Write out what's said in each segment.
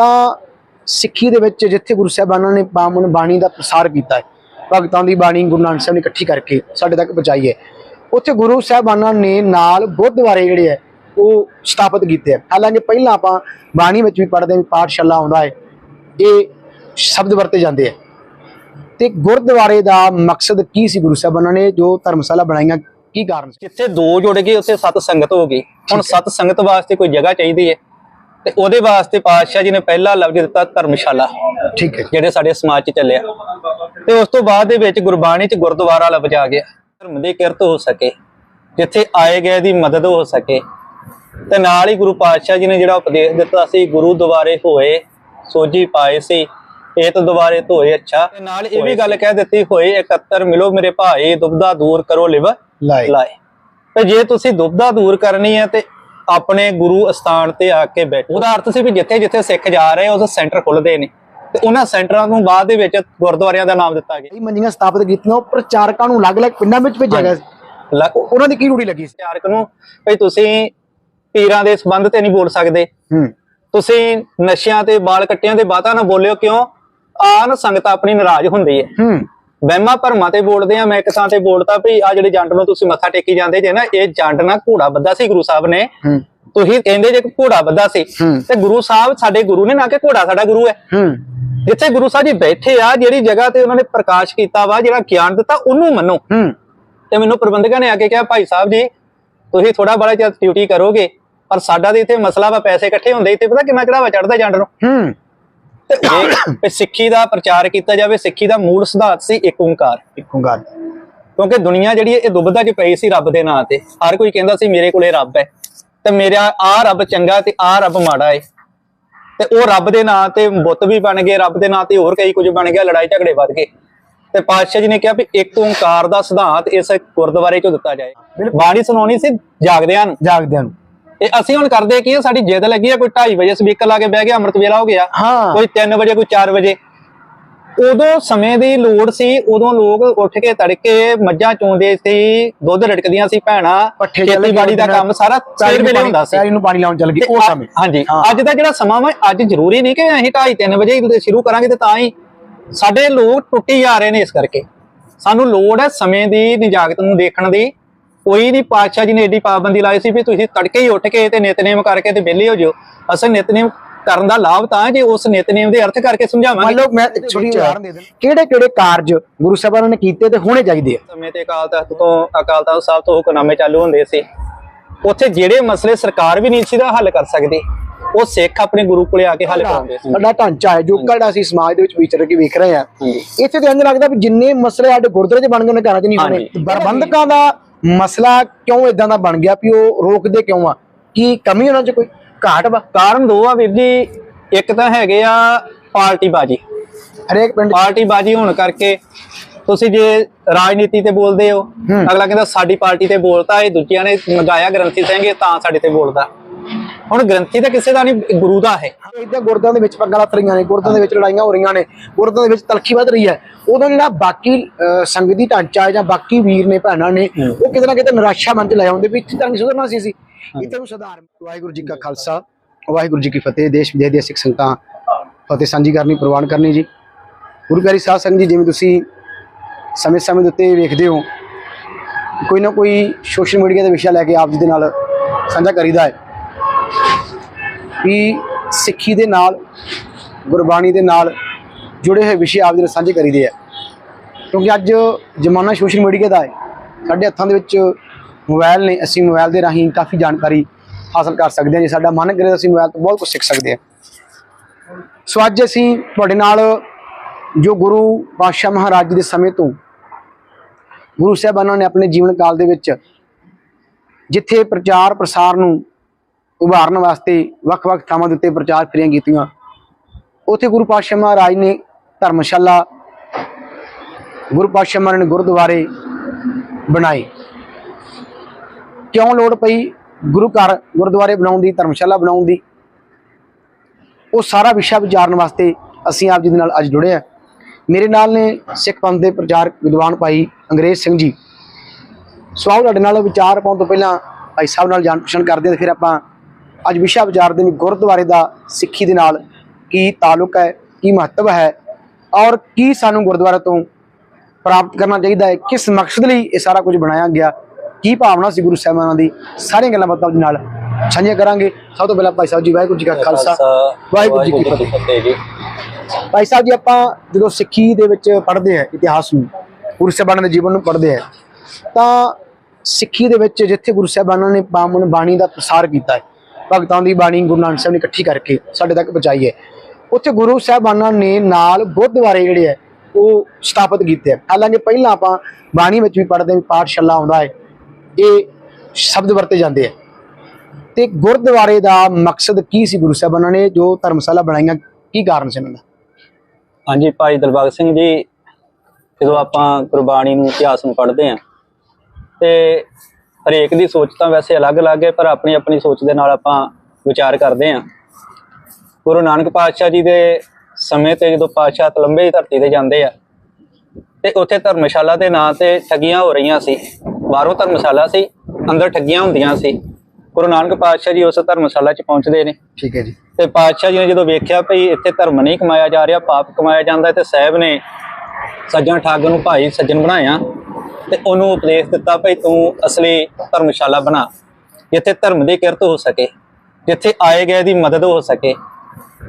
ਤਾਂ ਸਿੱਖੀ ਦੇ ਵਿੱਚ ਜਿੱਥੇ ਗੁਰੂ ਸਾਹਿਬਾਨਾਂ ਨੇ ਬਾਮਨ ਬਾਣੀ ਦਾ ਪ੍ਰਸਾਰ ਕੀਤਾ ਹੈ ਭਗਤਾਂ ਦੀ ਬਾਣੀ ਗੁਰੂ ਨਾਨਕ ਸਾਹਿਬ ਨੇ ਇਕੱਠੀ ਕਰਕੇ ਸਾਡੇ ਤੱਕ ਪਹੁੰਚਾਈ ਹੈ। ਉੱਥੇ ਗੁਰੂ ਸਾਹਿਬਾਨਾਂ ਨੇ ਨਾਲ ਗੁਰਦੁਆਰੇ ਜਿਹੜੇ ਹੈ ਉਹ ਸਥਾਪਿਤ ਕੀਤੇ ਆ ਹਾਲਾਂਕਿ ਪਹਿਲਾਂ ਆਪਾਂ ਬਾਣੀ ਵਿੱਚ ਵੀ ਪੜ੍ਹਦੇ ਹਾਂ ਪਾਠਸ਼ਾਲਾ ਆਉਂਦਾ ਹੈ ਇਹ ਸ਼ਬਦ ਵਰਤੇ ਜਾਂਦੇ ਆ ਤੇ ਗੁਰਦੁਆਰੇ ਦਾ ਮਕਸਦ ਕੀ ਸੀ ਗੁਰੂ ਸਾਹਿਬਾਨਾਂ ਨੇ ਜੋ ਧਰਮਸ਼ਾਲਾ ਬਣਾਈਆਂ ਕੀ ਕਾਰਨ ਸੀ? ਜਿੱਥੇ ਦੋ ਜੁੜ ਗਏ ਉੱਥੇ ਸਤ ਸੰਗਤ ਹੋ ਗਈ। ਹੁਣ ਸਤ ਸੰਗਤ ਵਾਸਤੇ ਕੋਈ ਜਗ੍ਹਾ ਚਾਹੀਦੀ ਹੈ? ਤੇ ਉਹਦੇ ਵਾਸਤੇ ਪਾਤਸ਼ਾਹ ਜੀ ਨੇ ਪਹਿਲਾ ਲਫ਼ਜ਼ ਦਿੱਤਾ ਧਰਮਸ਼ਾਲਾ ਠੀਕ ਹੈ ਜਿਹੜੇ ਸਾਡੇ ਸਮਾਜ 'ਚ ਚੱਲਿਆ ਤੇ ਉਸ ਤੋਂ ਬਾਅਦ ਦੇ ਵਿੱਚ ਗੁਰਬਾਣੀ 'ਚ ਗੁਰਦੁਆਰਾ ਲਫ਼ਜ਼ ਆ ਗਿਆ। ਧਰਮ ਦੀ ਕਿਰਤ ਹੋ ਸਕੇ ਜਿੱਥੇ ਆਏ ਗਏ ਦੀ ਮਦਦ ਹੋ ਸਕੇ। ਤੇ ਨਾਲ ਹੀ ਗੁਰੂ ਪਾਤਸ਼ਾਹ ਜੀ ਨੇ ਜਿਹੜਾ ਉਪਦੇਸ਼ ਦਿੱਤਾ ਸੀ ਗੁਰੂ ਦੁਆਰੇ ਹੋਏ ਸੋਜੀ ਪਾਏ ਸੀ ਏਤ ਦੁਆਰੇ ਧੋਏ ਅੱਛਾ। ਤੇ ਨਾਲ ਇਹ ਵੀ ਗੱਲ ਕਹਿ ਦਿੱਤੀ ਹੋਏ ਇਕੱਤਰ ਮਿਲੋ ਮੇਰੇ ਭਾਈ ਦੁਬਦਾ ਦੂਰ ਕਰੋ ਲਿਵ ਲਾਏ। ਤੇ ਜੇ ਤੁਸੀਂ ਦੁਬਦਾ ਦੂਰ ਕਰਨੀ ਹੈ ਤੇ ਆਪਣੇ ਗੁਰੂ ਅਸਥਾਨ ਤੇ ਆ ਕੇ ਬੈਠੋ। ਉਹਦਾ ਅਰਥ ਸੀ ਵੀ ਜਿੱਥੇ ਜਿੱਥੇ ਸਿੱਖ ਜਾ ਰਹੇ ਉਹ ਸੈਂਟਰ ਖੁੱਲਦੇ ਨੇ। ਤੇ ਉਹਨਾਂ ਸੈਂਟਰਾਂ ਨੂੰ ਬਾਅਦ ਦੇ ਵਿੱਚ ਗੁਰਦੁਆਰਿਆਂ ਦਾ ਨਾਮ ਦਿੱਤਾ ਗਿਆ। ਕਈ ਮੰਜੀਆਂ ਸਥਾਪਿਤ ਕੀਤੀਆਂ ਉਹ ਪ੍ਰਚਾਰਕਾਂ ਨੂੰ ਅਲੱਗ-ਅਲੱਗ ਪਿੰਡਾਂ ਵਿੱਚ ਭੇਜਿਆ ਗਿਆ ਉਹਨਾਂ ਦੀ ਕੀ ਡਿਊਟੀ ਲੱਗੀ ਸੀ? ਚਾਰਕ ਨੂੰ ਭਈ ਤੁਸੀਂ ਪੀਰਾਂ ਦੇ ਸੰਬੰਧ ਤੇ ਨਹੀਂ ਬੋਲ ਸਕਦੇ। ਤੁਸੀਂ ਨਸ਼ਿਆਂ ਤੇ ਬਾਲ ਕੱਟਿਆਂ ਦੇ ਬਾਤਾਂ ਨਾ ਬੋਲਿਓ ਕਿਉਂ? ਆ ਨਾ ਸੰਗਤ ਆਪਣੀ ਨਾਰਾਜ਼ ਹੁੰਦੀ ਹੂੰ। ਵਹਿਮਾਂ ਭਰਮਾਂ ਤੇ ਬੋਲਦੇ ਆ ਮੈਂ ਇੱਕ ਥਾਂ ਤੇ ਬੋਲਤਾ ਵੀ ਆ ਜਿਹੜੇ ਜੰਡ ਨੂੰ ਤੁਸੀਂ ਮੱਥਾ ਟੇਕੀ ਜਾਂਦੇ ਜੇ ਨਾ ਇਹ ਜੰਡ ਨਾ ਘੋੜਾ ਬੱਧਾ ਸੀ ਗੁਰੂ ਸਾਹਿਬ ਨੇ। ਤੁਸੀਂ ਕਹਿੰਦੇ ਜੇ ਘੋੜਾ ਬੱਧਾ ਸੀ। ਤੇ ਗੁਰੂ ਸਾਹਿਬ ਸਾਡੇ ਗੁਰੂ ਨੇ ਨਾ ਕਿ ਘੋੜਾ ਸਾਡਾ ਗੁਰੂ ਹੈ। ਜਿੱਥੇ ਗੁਰੂ ਸਾਹਿਬ ਜੀ ਬੈਠੇ ਆ ਜਿਹੜੀ ਜਗ੍ਹਾ ਤੇ ਉਹਨਾਂ ਨੇ ਪ੍ਰਕਾਸ਼ ਕੀਤਾ ਵਾ ਜਿਹੜਾ ਗਿਆਨ ਦਿੱਤਾ ਉਹਨੂੰ ਮੰਨੋ। ਤੇ ਮੈਨੂੰ ਪ੍ਰਬੰਧਕਾਂ ਨੇ ਆ ਕੇ ਕਿਹਾ ਭਾਈ ਸਾਹਿਬ ਜੀ ਤੁਸੀਂ ਥੋੜਾ ਬੜਾ ਜਿਹਾ ਡਿਊਟੀ ਕਰੋਗੇ ਪਰ ਸਾਡਾ ਤੇ ਇੱਥੇ ਮਸਲਾ ਵਾ ਪੈਸੇ ਇਕੱਠੇ ਹੁੰਦੇ ਇੱਥੇ ਪਤਾ ਕਿੰਨਾ ਚੜਾਵਾ ਚੜਦਾ ਜੰਡ ਨੂੰ? ਤੇ ਸਿੱਖੀ ਦਾ ਪ੍ਰਚਾਰ ਕੀਤਾ ਜਾਵੇ ਸਿੱਖੀ ਦਾ ਮੂਲ ਸਿਧਾਂਤ ਸੀ ਇੱਕ ਓੰਕਾਰ। ਇੱਕੋ ਗੱਲ ਕਿਉਂਕਿ ਦੁਨੀਆ ਜਿਹੜੀ ਇਹ ਦੁਬਦਾ ਚ ਪਈ ਸੀ ਰੱਬ ਦੇ ਨਾਂ ਤੇ। ਹਰ ਕੋਈ ਕਹਿੰਦਾ ਸੀ ਮੇਰੇ ਕੋਲੇ ਰੱਬ ਹੈ। ਤੇ ਮੇਰਾ ਆ ਰੱਬ ਚੰਗਾ ਤੇ ਆ ਰੱਬ ਮਾੜਾ ਹੈ ਤੇ ਉਹ ਰੱਬ ਦੇ ਨਾਂ ਤੇ ਬੁੱਤ ਵੀ ਬਣ ਗਏ ਰੱਬ ਦੇ ਨਾਂ ਤੇ ਹੋਰ ਕਈ ਕੁਝ ਬਣ ਗਿਆ ਲੜਾਈ ਝਗੜੇ ਵੱਧ ਗਏ। ਤੇ ਪਾਤਸ਼ਾਹ ਜੀ ਨੇ ਕਿਹਾ ਵੀ ਇੱਕ ਓੰਕਾਰ ਦਾ ਸਿਧਾਂਤ ਇਸ ਗੁਰਦੁਆਰੇ ਚੋਂ ਦਿੱਤਾ ਜਾਏ। ਬਾਣੀ ਸੁਣਾਉਣੀ ਸੀ? ਜਾਗਦਿਆਂ ਨੂੰ। ਜਾਗਦਿਆਂ ਨੂੰ। ਇਹ ਅਸੀਂ ਹੁਣ ਕਰਦੇ ਕੀ ਆ ਸਾਡੀ ਜਿੱਦ ਲੱਗੀ ਆ ਕੋਈ 2:30 ਵਜੇ ਸਪੀਕਰ ਲਾ ਕੇ ਬਹਿ ਗਿਆ ਅੰਮ੍ਰਿਤ ਵੇਲਾ ਹੋ ਗਿਆ। ਹਾਂ। ਕੋਈ 3 ਵਜੇ ਕੋਈ 4 ਵਜੇ। ਉਦੋਂ ਸਮੇਂ ਦੀ ਲੋੜ ਸੀ ਉਦੋਂ ਲੋਕ ਉੱਠ ਕੇ ਤੜਕੇ ਮੱਝਾਂ ਚੋਂਦੇ ਸੀ ਦੁੱਧ ਰੜਕਦੀਆਂ ਸੀ ਭੈਣਾਂ ਪੱਠੇ ਚੱਲ ਖੇਤੀਬਾੜੀ ਦਾ ਕੰਮ ਸਾਰਾ ਸਵੇਰ ਵੇਲੇ ਹੁੰਦਾ ਸੀ। ਪੈਰੀ ਨੂੰ ਪਾਣੀ ਲਾਉਣ ਚੱਲ ਗਈ ਉਹ ਤੇ ਸਮੇਂ। ਹਾਂਜੀ ਹਾਂ। ਅੱਜ ਦਾ ਜਿਹੜਾ ਸਮਾਂ ਵਾ ਅੱਜ ਜ਼ਰੂਰੀ ਨਹੀਂ ਕਿ ਅਸੀਂ 2:30 3 ਵਜੇ ਹੀ ਸ਼ੁਰੂ ਕਰਾਂਗੇ ਤੇ ਤਾਂ ਹੀ ਸਾਡੇ ਲੋਕ ਟੁੱਟੀ ਜਾ ਰਹੇ ਨੇ ਇਸ ਕਰਕੇ। ਸਾਨੂੰ ਲੋੜ ਹੈ ਸਮੇਂ ਦੀ ਨਿਜਾਗਤ ਨੂੰ ਦੇਖਣ ਦੀ। ਕੋਈ ਨਹੀਂ ਪਾਤਸ਼ਾਹ ਜੀ ਨੇ ਏਡੀ ਪਾਬੰਦੀ ਲਾਈ ਸੀ ਵੀ ਤੁਸੀਂ ਤੜਕੇ ਹੀ ਉੱਠ ਕੇ ਤੇ ਨਿਤਨੇਮ ਕਰਕੇ ਤੇ ਵਿਹਲੇ ਹੋ ਜਿਓ। ਅਸਲ ਨਿਤਨੇਮ ਕਰਨ ਦਾ ਲਾਭ ਤਾਂ ਹੈ ਜੇ ਉਸ ਨਿਤਨੇਮ ਦੇ ਅਰਥ ਕਰਕੇ ਮੰਨ ਸਮਝਾਵਾਂਗੇ ਲਓ ਮੈਂ ਇੱਕ ਛੋਟੀ ਉਦਾਹਰਨ ਦੇ ਦਿੰਦਾ ਕਿਹੜੇ ਕਿਹੜੇ ਕਾਰਜ ਗੁਰੂ ਸਾਹਿਬਾਨਾਂ ਨੇ ਕੀਤੇ ਤੇ ਹੋਣੇ ਚਾਹੀਦੇ ਆ? ਸਮੇਂ ਤੇ ਅਕਾਲ ਤਖਤ ਤੋਂ ਅਕਾਲ ਤਖਤ ਸਾਹਿਬ ਤੋਂ ਹੁਕਮਨਾਮੇ ਚਾਲੂ ਹੁੰਦੇ ਸੀ। ਉੱਥੇ ਜਿਹੜੇ ਮਸਲੇ ਸਰਕਾਰ ਵੀ ਨਹੀਂ ਸੀ ਦਾ ਹੱਲ ਕਰ ਸਕਦੀ। ਉਹ ਸਿੱਖ ਆਪਣੇ ਗੁਰੂ ਕੋਲੇ ਆ ਕੇ ਹੱਲ ਕਰਾਉਂਦੇ ਸੀ। ਸਾਡਾ ਢਾਂਚਾ ਹੈ ਜੋ ਕਿਹੜਾ ਅਸੀਂ ਸਮਾਜ ਦੇ ਵਿੱਚ ਵਿਚਰ ਕੇ ਵੇਖ ਰਹੇ ਆ। ਇੱਥੇ ਤੇ ਇੰਜ ਲੱਗਦਾ ਵੀ ਜਿੰਨੇ ਮਸਲੇ ਸਾਡੇ ਗੁਰਦੁਆਰੇ 'ਚ ਬਣ ਗਏ ਉਹਨੇ ਘਰਾਂ 'ਚ ਨਹੀਂ ਹੋਣੇ। ਪ੍ਰਬੰਧਕਾਂ ਦਾ ਮਸਲਾ ਕਿਉਂ ਇਦਾਂ ਦਾ ਬਣ ਗਿਆ ਵੀ ਉਹ ਰੋਕਦੇ ਕਿਉਂ ਆ? ਕੀ ਕਮੀ ਉਹਨਾਂ 'ਚ ਕੋਈ? ਘਾਟ ਵਾ? ਕਾਰਨ ਦੋ ਆ ਵੀਰ ਜੀ। ਇੱਕ ਤਾਂ ਹੈਗੇ ਆ ਪਾਰਟੀ ਬਾਜੀ ਹਰੇਕ ਪਿੰਡ ਪਾਰਟੀ ਬਾਜੀ ਹੋਣ ਕਰਕੇ ਤੁਸੀਂ ਜੇ ਰਾਜਨੀਤੀ ਤੇ ਬੋਲਦੇ ਹੋ। ਅਗਲਾ ਕਹਿੰਦਾ ਸਾਡੀ ਪਾਰਟੀ ਤੇ ਬੋਲਤਾ ਇਹ ਦੂਜਿਆਂ ਨੇ ਮੰਗਾਇਆ ਗ੍ਰੰਥੀ ਸਿੰਘ ਇਹ ਤਾਂ ਸਾਡੇ ਤੇ ਬੋਲਦਾ। ਹੁਣ ਗ੍ਰੰਥੀ ਤਾਂ ਕਿਸੇ ਦਾ ਨਹੀਂ ਗੁਰੂ ਦਾ ਹੈ। ਇਦਾਂ ਗੁਰਦਾਂ ਦੇ ਵਿੱਚ ਪੱਗਾਂ ਲੱਥ ਰਹੀਆਂ ਨੇ ਗੁਰਦਾਂ ਦੇ ਵਿੱਚ ਲੜਾਈਆਂ ਹੋ ਰਹੀਆਂ ਨੇ ਗੁਰਦਾਂ ਦੇ ਵਿੱਚ ਤਲਖੀ ਵੱਧ ਰਹੀ ਹੈ। ਉਦੋਂ ਜਿਹੜਾ ਬਾਕੀ ਸੰਗਤੀ ਢਾਂਚਾ ਹੈ ਜਾਂ ਬਾਕੀ ਵੀਰ ਨੇ ਭੈਣਾਂ ਨੇ ਉਹ ਕਿਤੇ ਨਾ ਕਿਤੇ ਨਿਰਾਸ਼ਾ ਮਨ ਚ ਲੈ ਆਉਂਦੇ ਵੀ ਇੱਥੇ ਤਾਂ ਨਹੀਂ ਸੁਧਰਨਾ ਸੀ ਅਸੀਂ। ਇੱਥੇ ਨੂੰ ਸੁਧਾਰ। ਵਾਹਿਗੁਰੂ ਜੀ ਕਾ ਖਾਲਸਾ ਵਾਹਿਗੁਰੂ ਜੀ ਕੀ ਫਤਿਹ ਦੇਸ਼ ਵਿਦੇਸ਼ ਦੀਆਂ ਸਿੱਖ ਸੰਗਤਾਂ ਫਤਿਹ ਸਾਂਝੀ ਕਰਨੀ ਪ੍ਰਵਾਨ ਕਰਨੀ ਜੀ। ਗੁਰੂ ਪਿਆਰੀ ਸਾਧ ਸੰਗਤ ਜੀ ਜਿਵੇਂ ਤੁਸੀਂ ਸਮੇਂ ਸਮੇਂ ਦੇ ਉੱਤੇ ਵੇਖਦੇ ਹੋ ਕੋਈ ਨਾ ਕੋਈ ਸੋਸ਼ਲ ਮੀਡੀਆ ਦੇ ਵਿਸ਼ਾ ਲੈ ਕੇ ਆਪ ਜੀ ਦੇ ਨਾਲ ਸਾਂਝਾ ਕਰੀਦਾ ਹੈ। ਵੀ ਸਿੱਖੀ ਦੇ ਨਾਲ, ਗੁਰਬਾਣੀ ਦੇ ਨਾਲ ਜੁੜੇ ਹੋਏ ਵਿਸ਼ੇ ਆਪਦੇ ਨਾਲ ਸਾਂਝੇ ਕਰੀਦੇ ਆ। ਕਿਉਂਕਿ ਅੱਜ ਜ਼ਮਾਨਾ ਸੋਸ਼ਲ ਮੀਡੀਆ ਦਾ ਹੈ। ਸਾਡੇ ਹੱਥਾਂ ਦੇ ਵਿੱਚ ਮੋਬਾਈਲ ਨੇ, ਅਸੀਂ ਮੋਬਾਈਲ ਦੇ ਰਾਹੀਂ ਕਾਫੀ ਜਾਣਕਾਰੀ ਹਾਸਲ ਕਰ ਸਕਦੇ ਹਾਂ। ਜੇ ਸਾਡਾ ਮਨ ਕਰੇ ਤਾਂ ਅਸੀਂ ਮੋਬਾਈਲ ਤੋਂ ਬਹੁਤ ਕੁਝ ਸਿੱਖ ਸਕਦੇ ਹਾਂ। ਸੋ ਅੱਜ ਅਸੀਂ ਤੁਹਾਡੇ ਨਾਲ ਜੋ ਗੁਰੂ ਪਾਤਸ਼ਾਹ ਮਹਾਰਾਜ ਜੀ ਦੇ ਸਮੇਂ ਤੋਂ ਗੁਰੂ ਸਾਹਿਬਾਨਾਂ ਨੇ ਆਪਣੇ ਜੀਵਨ ਕਾਲ ਦੇ ਵਿੱਚ ਜਿੱਥੇ ਪ੍ਰਚਾਰ ਪ੍ਰਸਾਰ ਨੂੰ ਉਭਾਰਨ ਵਾਸਤੇ ਵੱਖ-ਵੱਖ ਥਾਵਾਂ ਦੇ ਉੱਤੇ ਪ੍ਰਚਾਰ ਫੇਰੀਆਂ ਕੀਤੀਆਂ। ਉੱਥੇ ਗੁਰੂ ਪਾਤਸ਼ਾਹ ਮਹਾਰਾਜ ਨੇ ਧਰਮਸ਼ਾਲਾ, ਗੁਰੂ ਪਾਤਸ਼ਾਹ ਮਹਾਰਾਜ ਨੇ ਗੁਰਦੁਆਰੇ ਬਣਾਏ। ਕਿਉਂ ਲੋੜ ਪਈ ਗੁਰੂ ਘਰ ਗੁਰਦੁਆਰੇ ਬਣਾਉਣ ਦੀ, ਧਰਮਸ਼ਾਲਾ ਬਣਾਉਣ ਦੀ? ਉਹ ਸਾਰਾ ਵਿਸ਼ਾ ਵਿਚਾਰਨ ਵਾਸਤੇ ਅਸੀਂ ਆਪ ਜੀ ਦੇ ਨਾਲ ਅੱਜ ਜੁੜੇ ਆ ਮੇਰੇ ਨਾਲ ਨੇ ਸਿੱਖ ਪੰਥ ਦੇ ਪ੍ਰਚਾਰਕ ਵਿਦਵਾਨ ਭਾਈ ਅੰਗਰੇਜ਼ ਸਿੰਘ ਜੀ। ਸੋ ਆਓ ਤੁਹਾਡੇ ਨਾਲ ਵਿਚਾਰ ਪਾਉਣ ਤੋਂ ਪਹਿਲਾਂ ਭਾਈ ਸਾਹਿਬ ਨਾਲ ਜਾਣ ਪਛਾਣ ਕਰਦੇ ਹਾਂ ਫਿਰ ਆਪਾਂ ਅੱਜ ਵਿਸ਼ਾ ਵਿਚਾਰਦੇ ਨੇ ਗੁਰਦੁਆਰੇ ਦਾ ਸਿੱਖੀ ਦੇ ਨਾਲ ਕੀ ਤਾਲੁਕ ਹੈ ਕੀ ਮਹੱਤਵ ਹੈ ਔਰ ਕੀ ਸਾਨੂੰ ਗੁਰਦੁਆਰਾ ਤੋਂ ਪ੍ਰਾਪਤ ਕਰਨਾ ਚਾਹੀਦਾ ਹੈ ਕਿਸ ਮਕਸਦ ਲਈ ਇਹ ਸਾਰਾ ਕੁਝ ਬਣਾਇਆ ਗਿਆ ਕੀ ਭਾਵਨਾ ਸੀ ਗੁਰੂ ਸਾਹਿਬਾਨਾਂ ਦੀ ਸਾਰੀਆਂ ਗੱਲਾਂ ਬਾਤਾਂ ਦੇ ਨਾਲ ਸਾਂਝੀਆਂ ਕਰਾਂਗੇ। ਸਭ ਤੋਂ ਪਹਿਲਾਂ ਭਾਈ ਸਾਹਿਬ ਜੀ ਵਾਹਿਗੁਰੂ ਜੀ ਕਾ ਖਾਲਸਾ ਵਾਹਿਗੁਰੂ ਜੀ ਕੀ ਫਤਿਹ। ਜੀ। ਭਾਈ ਸਾਹਿਬ ਜੀ ਆਪਾਂ ਜਦੋਂ ਸਿੱਖੀ ਦੇ ਵਿੱਚ ਪੜ੍ਹਦੇ ਆ ਇਤਿਹਾਸ ਨੂੰ ਗੁਰੂ ਸਾਹਿਬਾਨਾਂ ਦੇ ਜੀਵਨ ਨੂੰ ਪੜ੍ਹਦੇ ਆ ਤਾਂ ਸਿੱਖੀ ਦੇ ਵਿੱਚ ਜਿੱਥੇ ਗੁਰੂ ਸਾਹਿਬਾਨਾਂ ਨੇ ਬਾਮਣ ਬਾਣੀ ਦਾ ਪ੍ਰਸਾਰ ਕੀਤਾ ਹੈ ਭਗਤਾਂ ਦੀ ਬਾਣੀ ਗੁਰੂ ਨਾਨਕ ਸਾਹਿਬ ਨੇ ਇਕੱਠੀ ਕਰਕੇ ਸਾਡੇ ਤੱਕ ਪਹੁੰਚਾਈ ਹੈ। ਉੱਥੇ ਗੁਰੂ ਸਾਹਿਬਾਨਾਂ ਨੇ ਨਾਲ ਗੁਰਦੁਆਰੇ ਜਿਹੜੇ ਹੈ, ਉਹ ਸਥਾਪਿਤ ਕੀਤੇ ਆ ਹਾਲਾਂਕਿ ਪਹਿਲਾਂ ਆਪਾਂ ਬਾਣੀ ਵਿੱਚ ਵੀ ਪੜ੍ਹਦੇ ਹਾਂ ਪਾਠਸ਼ਾਲਾ ਆਉਂਦਾ ਹੈ, ਇਹ ਸ਼ਬਦ ਵਰਤੇ ਜਾਂਦੇ ਆ ਤੇ ਗੁਰਦੁਆਰੇ ਦਾ ਮਕਸਦ ਕੀ ਸੀ ਗੁਰੂ ਸਾਹਿਬਾਨਾਂ ਨੇ, ਜੋ ਧਰਮਸ਼ਾਲਾ ਬਣਾਈਆਂ, ਕੀ ਕਾਰਨ ਸੀ ਇਹਨਾਂ ਦਾ? ਹਾਂਜੀ, ਭਾਈ ਦਿਲਬਾਗ ਸਿੰਘ ਜੀ, ਜਦੋਂ ਆਪਾਂ ਗੁਰਬਾਣੀ ਨੂੰ ਇਤਿਹਾਸ ਨੂੰ ਪੜ੍ਹਦੇ ਆਂ ਤੇ ਹਰੇਕ ਦੀ ਸੋਚ ਤਾਂ ਵੈਸੇ ਅਲੱਗ-ਅਲੱਗ ਹੈ ਪਰ ਆਪਣੀ ਆਪਣੀ ਸੋਚ ਦੇ ਨਾਲ ਆਪਾਂ ਵਿਚਾਰ ਕਰਦੇ ਆਂ ਗੁਰੂ ਨਾਨਕ ਪਾਤਸ਼ਾਹ ਜੀ ਦੇ ਸਮੇਂ ਤੇ ਜਦੋਂ ਪਾਤਸ਼ਾਹ ਤਲੰਬੇ ਦੀ ਧਰਤੀ ਤੇ ਜਾਂਦੇ ਆ ਤੇ ਉੱਥੇ ਧਰਮਸ਼ਾਲਾ ਦੇ ਨਾਂ ਤੇ ਠੱਗੀਆਂ ਹੋ ਰਹੀਆਂ ਸੀ। ਬਾਹਰੋਂ ਧਰਮਸ਼ਾਲਾ ਸੀ ਅੰਦਰ ਠੱਗੀਆਂ ਹੁੰਦੀਆਂ ਸੀ। ਗੁਰੂ ਨਾਨਕ ਪਾਤਸ਼ਾਹ ਜੀ ਉਸ ਧਰਮਸ਼ਾਲਾ 'ਚ ਪਹੁੰਚਦੇ ਨੇ। ਠੀਕ ਹੈ ਜੀ। ਤੇ ਪਾਤਸ਼ਾਹ ਜੀ ਨੇ ਜਦੋਂ ਵੇਖਿਆ ਭਈ ਇੱਥੇ ਧਰਮ ਨਹੀਂ ਕਮਾਇਆ ਜਾ ਰਿਹਾ ਪਾਪ ਕਮਾਇਆ ਜਾਂਦਾ ਹੈ ਤੇ ਸਾਹਿਬ ਨੇ ਸੱਜਣ ਠੱਗ ਨੂੰ ਭਾਈ ਸੱਜਣ ਬਣਾਇਆ ਤੇ ਉਹਨੂੰ ਉਪਦੇਸ਼ ਦਿੱਤਾ ਭਈ ਤੂੰ ਅਸਲੀ ਧਰਮਸ਼ਾਲਾ ਬਣਾ ਜਿੱਥੇ ਧਰਮ ਦੀ ਕਿਰਤ ਹੋ ਸਕੇ ਜਿੱਥੇ ਆਏ ਗਏ ਦੀ ਮਦਦ ਹੋ ਸਕੇ।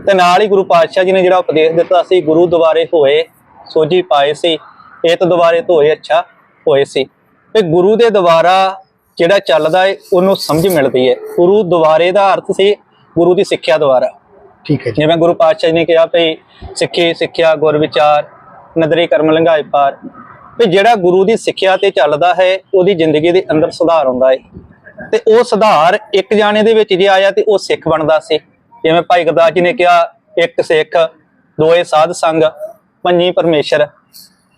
ਤੇ ਨਾਲ ਹੀ ਗੁਰੂ ਪਾਤਸ਼ਾਹ ਜੀ ਨੇ ਜਿਹੜਾ ਉਪਦੇਸ਼ ਦਿੱਤਾ ਸੀ ਗੁਰੂ ਦੁਆਰੇ ਹੋਏ ਸੋਝੀ ਪਾਏ ਸੀ ਏਤ ਦੁਆਰੇ ਧੋਏ ਅੱਛਾ ਹੋਏ ਸੀ। ਤੇ ਗੁਰੂ ਦੇ ਦੁਆਰਾ ਜਿਹੜਾ ਚੱਲਦਾ ਹੈ ਉਹਨੂੰ ਸਮਝ ਮਿਲਦੀ ਹੈ ਗੁਰੂ ਦੁਆਰੇ ਦਾ ਅਰਥ ਸੀ ਗੁਰੂ ਦੀ ਸਿੱਖਿਆ ਦੁਆਰਾ। ਠੀਕ ਹੈ ਜਿਵੇਂ ਗੁਰੂ ਪਾਤਸ਼ਾਹ ਜੀ ਨੇ ਕਿਹਾ ਭਈ ਸਿੱਖੀ ਸਿੱਖਿਆ ਗੁਰ ਵਿਚਾਰ ਨਦਰੀ ਕਰਮ ਲੰਘਾਏ ਪਾਰ। ਵੀ ਜਿਹੜਾ ਗੁਰੂ ਦੀ ਸਿੱਖਿਆ ਤੇ ਚੱਲਦਾ ਹੈ ਉਹਦੀ ਜ਼ਿੰਦਗੀ ਦੇ ਅੰਦਰ ਸੁਧਾਰ ਆਉਂਦਾ ਹੈ ਤੇ ਉਹ ਸੁਧਾਰ ਇੱਕ ਜਾਣੇ ਦੇ ਵਿੱਚ ਜੇ ਆਇਆ ਤੇ ਉਹ ਸਿੱਖ ਬਣਦਾ ਸੀ। ਜਿਵੇਂ ਭਾਈ ਗੁਰਦਾਸ ਜੀ ਨੇ ਕਿਹਾ ਇੱਕ ਸਿੱਖ ਦੋਏ ਸਾਧ ਸੰਗ ਪੰਜੀ ਪਰਮੇਸ਼ਰ।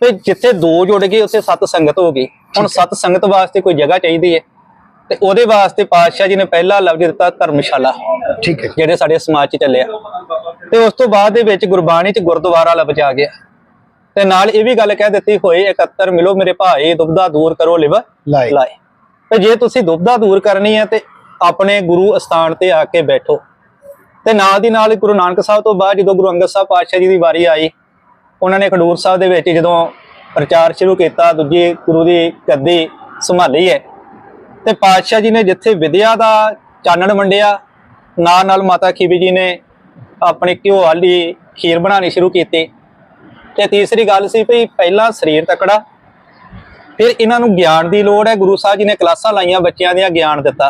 ਤੇ ਜਿੱਥੇ ਦੋ ਜੁੜ ਗਏ ਉੱਥੇ ਸਤ ਸੰਗਤ ਹੋ ਗਈ। ਹੁਣ ਸਤ ਸੰਗਤ ਵਾਸਤੇ ਕੋਈ ਜਗ੍ਹਾ ਚਾਹੀਦੀ ਹੈ ਤੇ ਉਹਦੇ ਵਾਸਤੇ ਪਾਤਸ਼ਾਹ ਜੀ ਨੇ ਪਹਿਲਾ ਲਫ਼ਜ਼ ਦਿੱਤਾ ਧਰਮਸ਼ਾਲਾ। ਠੀਕ ਹੈ। ਜਿਹੜੇ ਸਾਡੇ ਸਮਾਜ 'ਚ ਚੱਲਿਆ ਤੇ ਉਸ ਤੋਂ ਬਾਅਦ ਦੇ ਵਿੱਚ ਗੁਰਬਾਣੀ 'ਚ ਗੁਰਦੁਆਰਾ ਲੱਭ ਜਾ ਗਿਆ। ਤੇ ਨਾਲ ਇਹ ਵੀ ਗੱਲ ਕਹਿ ਦਿੱਤੀ ਹੋਏ 71 ਮਿਲੋ ਮੇਰੇ ਭਾਈ ਦੁਬਦਾ ਦੂਰ ਕਰੋ ਲਿਵ ਲਾਏ। ਤੇ ਜੇ ਤੁਸੀਂ ਦੁਬਦਾ ਦੂਰ ਕਰਨੀ ਹੈ ਤੇ ਆਪਣੇ ਗੁਰੂ ਅਸਥਾਨ ਤੇ ਆ ਕੇ ਬੈਠੋ। ਤੇ ਨਾਲ ਦੀ ਨਾਲ ਗੁਰੂ ਨਾਨਕ ਸਾਹਿਬ ਤੋਂ ਬਾਅਦ ਜਦੋਂ ਗੁਰੂ ਅੰਗਦ ਸਾਹਿਬ ਪਾਤਸ਼ਾਹ ਜੀ ਦੀ ਵਾਰੀ ਆਈ ਉਹਨਾਂ ਨੇ ਖਡੂਰ ਸਾਹਿਬ ਦੇ ਵਿੱਚ ਜਦੋਂ ਪ੍ਰਚਾਰ ਸ਼ੁਰੂ ਕੀਤਾ ਦੂਜੀ ਗੁਰੂ ਦੀ ਗੱਦੀ ਸੰਭਾਲੀ ਹੈ ਤੇ ਪਾਤਸ਼ਾਹ ਜੀ ਨੇ ਜਿੱਥੇ ਵਿਦਿਆ ਦਾ ਚਾਨਣ ਵੰਡਿਆ ਨਾਲ ਨਾਲ ਮਾਤਾ ਖੀਵੀ ਜੀ ਨੇ ਆਪਣੀ ਘਿਓ ਵਾਲੀ ਖੀਰ ਬਣਾਉਣੀ ਸ਼ੁਰੂ ਕੀਤੀ ਤੇ ਤੀਸਰੀ ਗੱਲ ਸੀ ਵੀ ਪਹਿਲਾਂ ਸਰੀਰ ਤਕੜਾ ਫਿਰ ਇਹਨਾਂ ਨੂੰ ਗਿਆਨ ਦੀ ਲੋੜ ਹੈ। ਗੁਰੂ ਸਾਹਿਬ ਜੀ ਨੇ ਕਲਾਸਾਂ ਲਾਈਆਂ ਬੱਚਿਆਂ ਦੀਆਂ ਗਿਆਨ ਦਿੱਤਾ।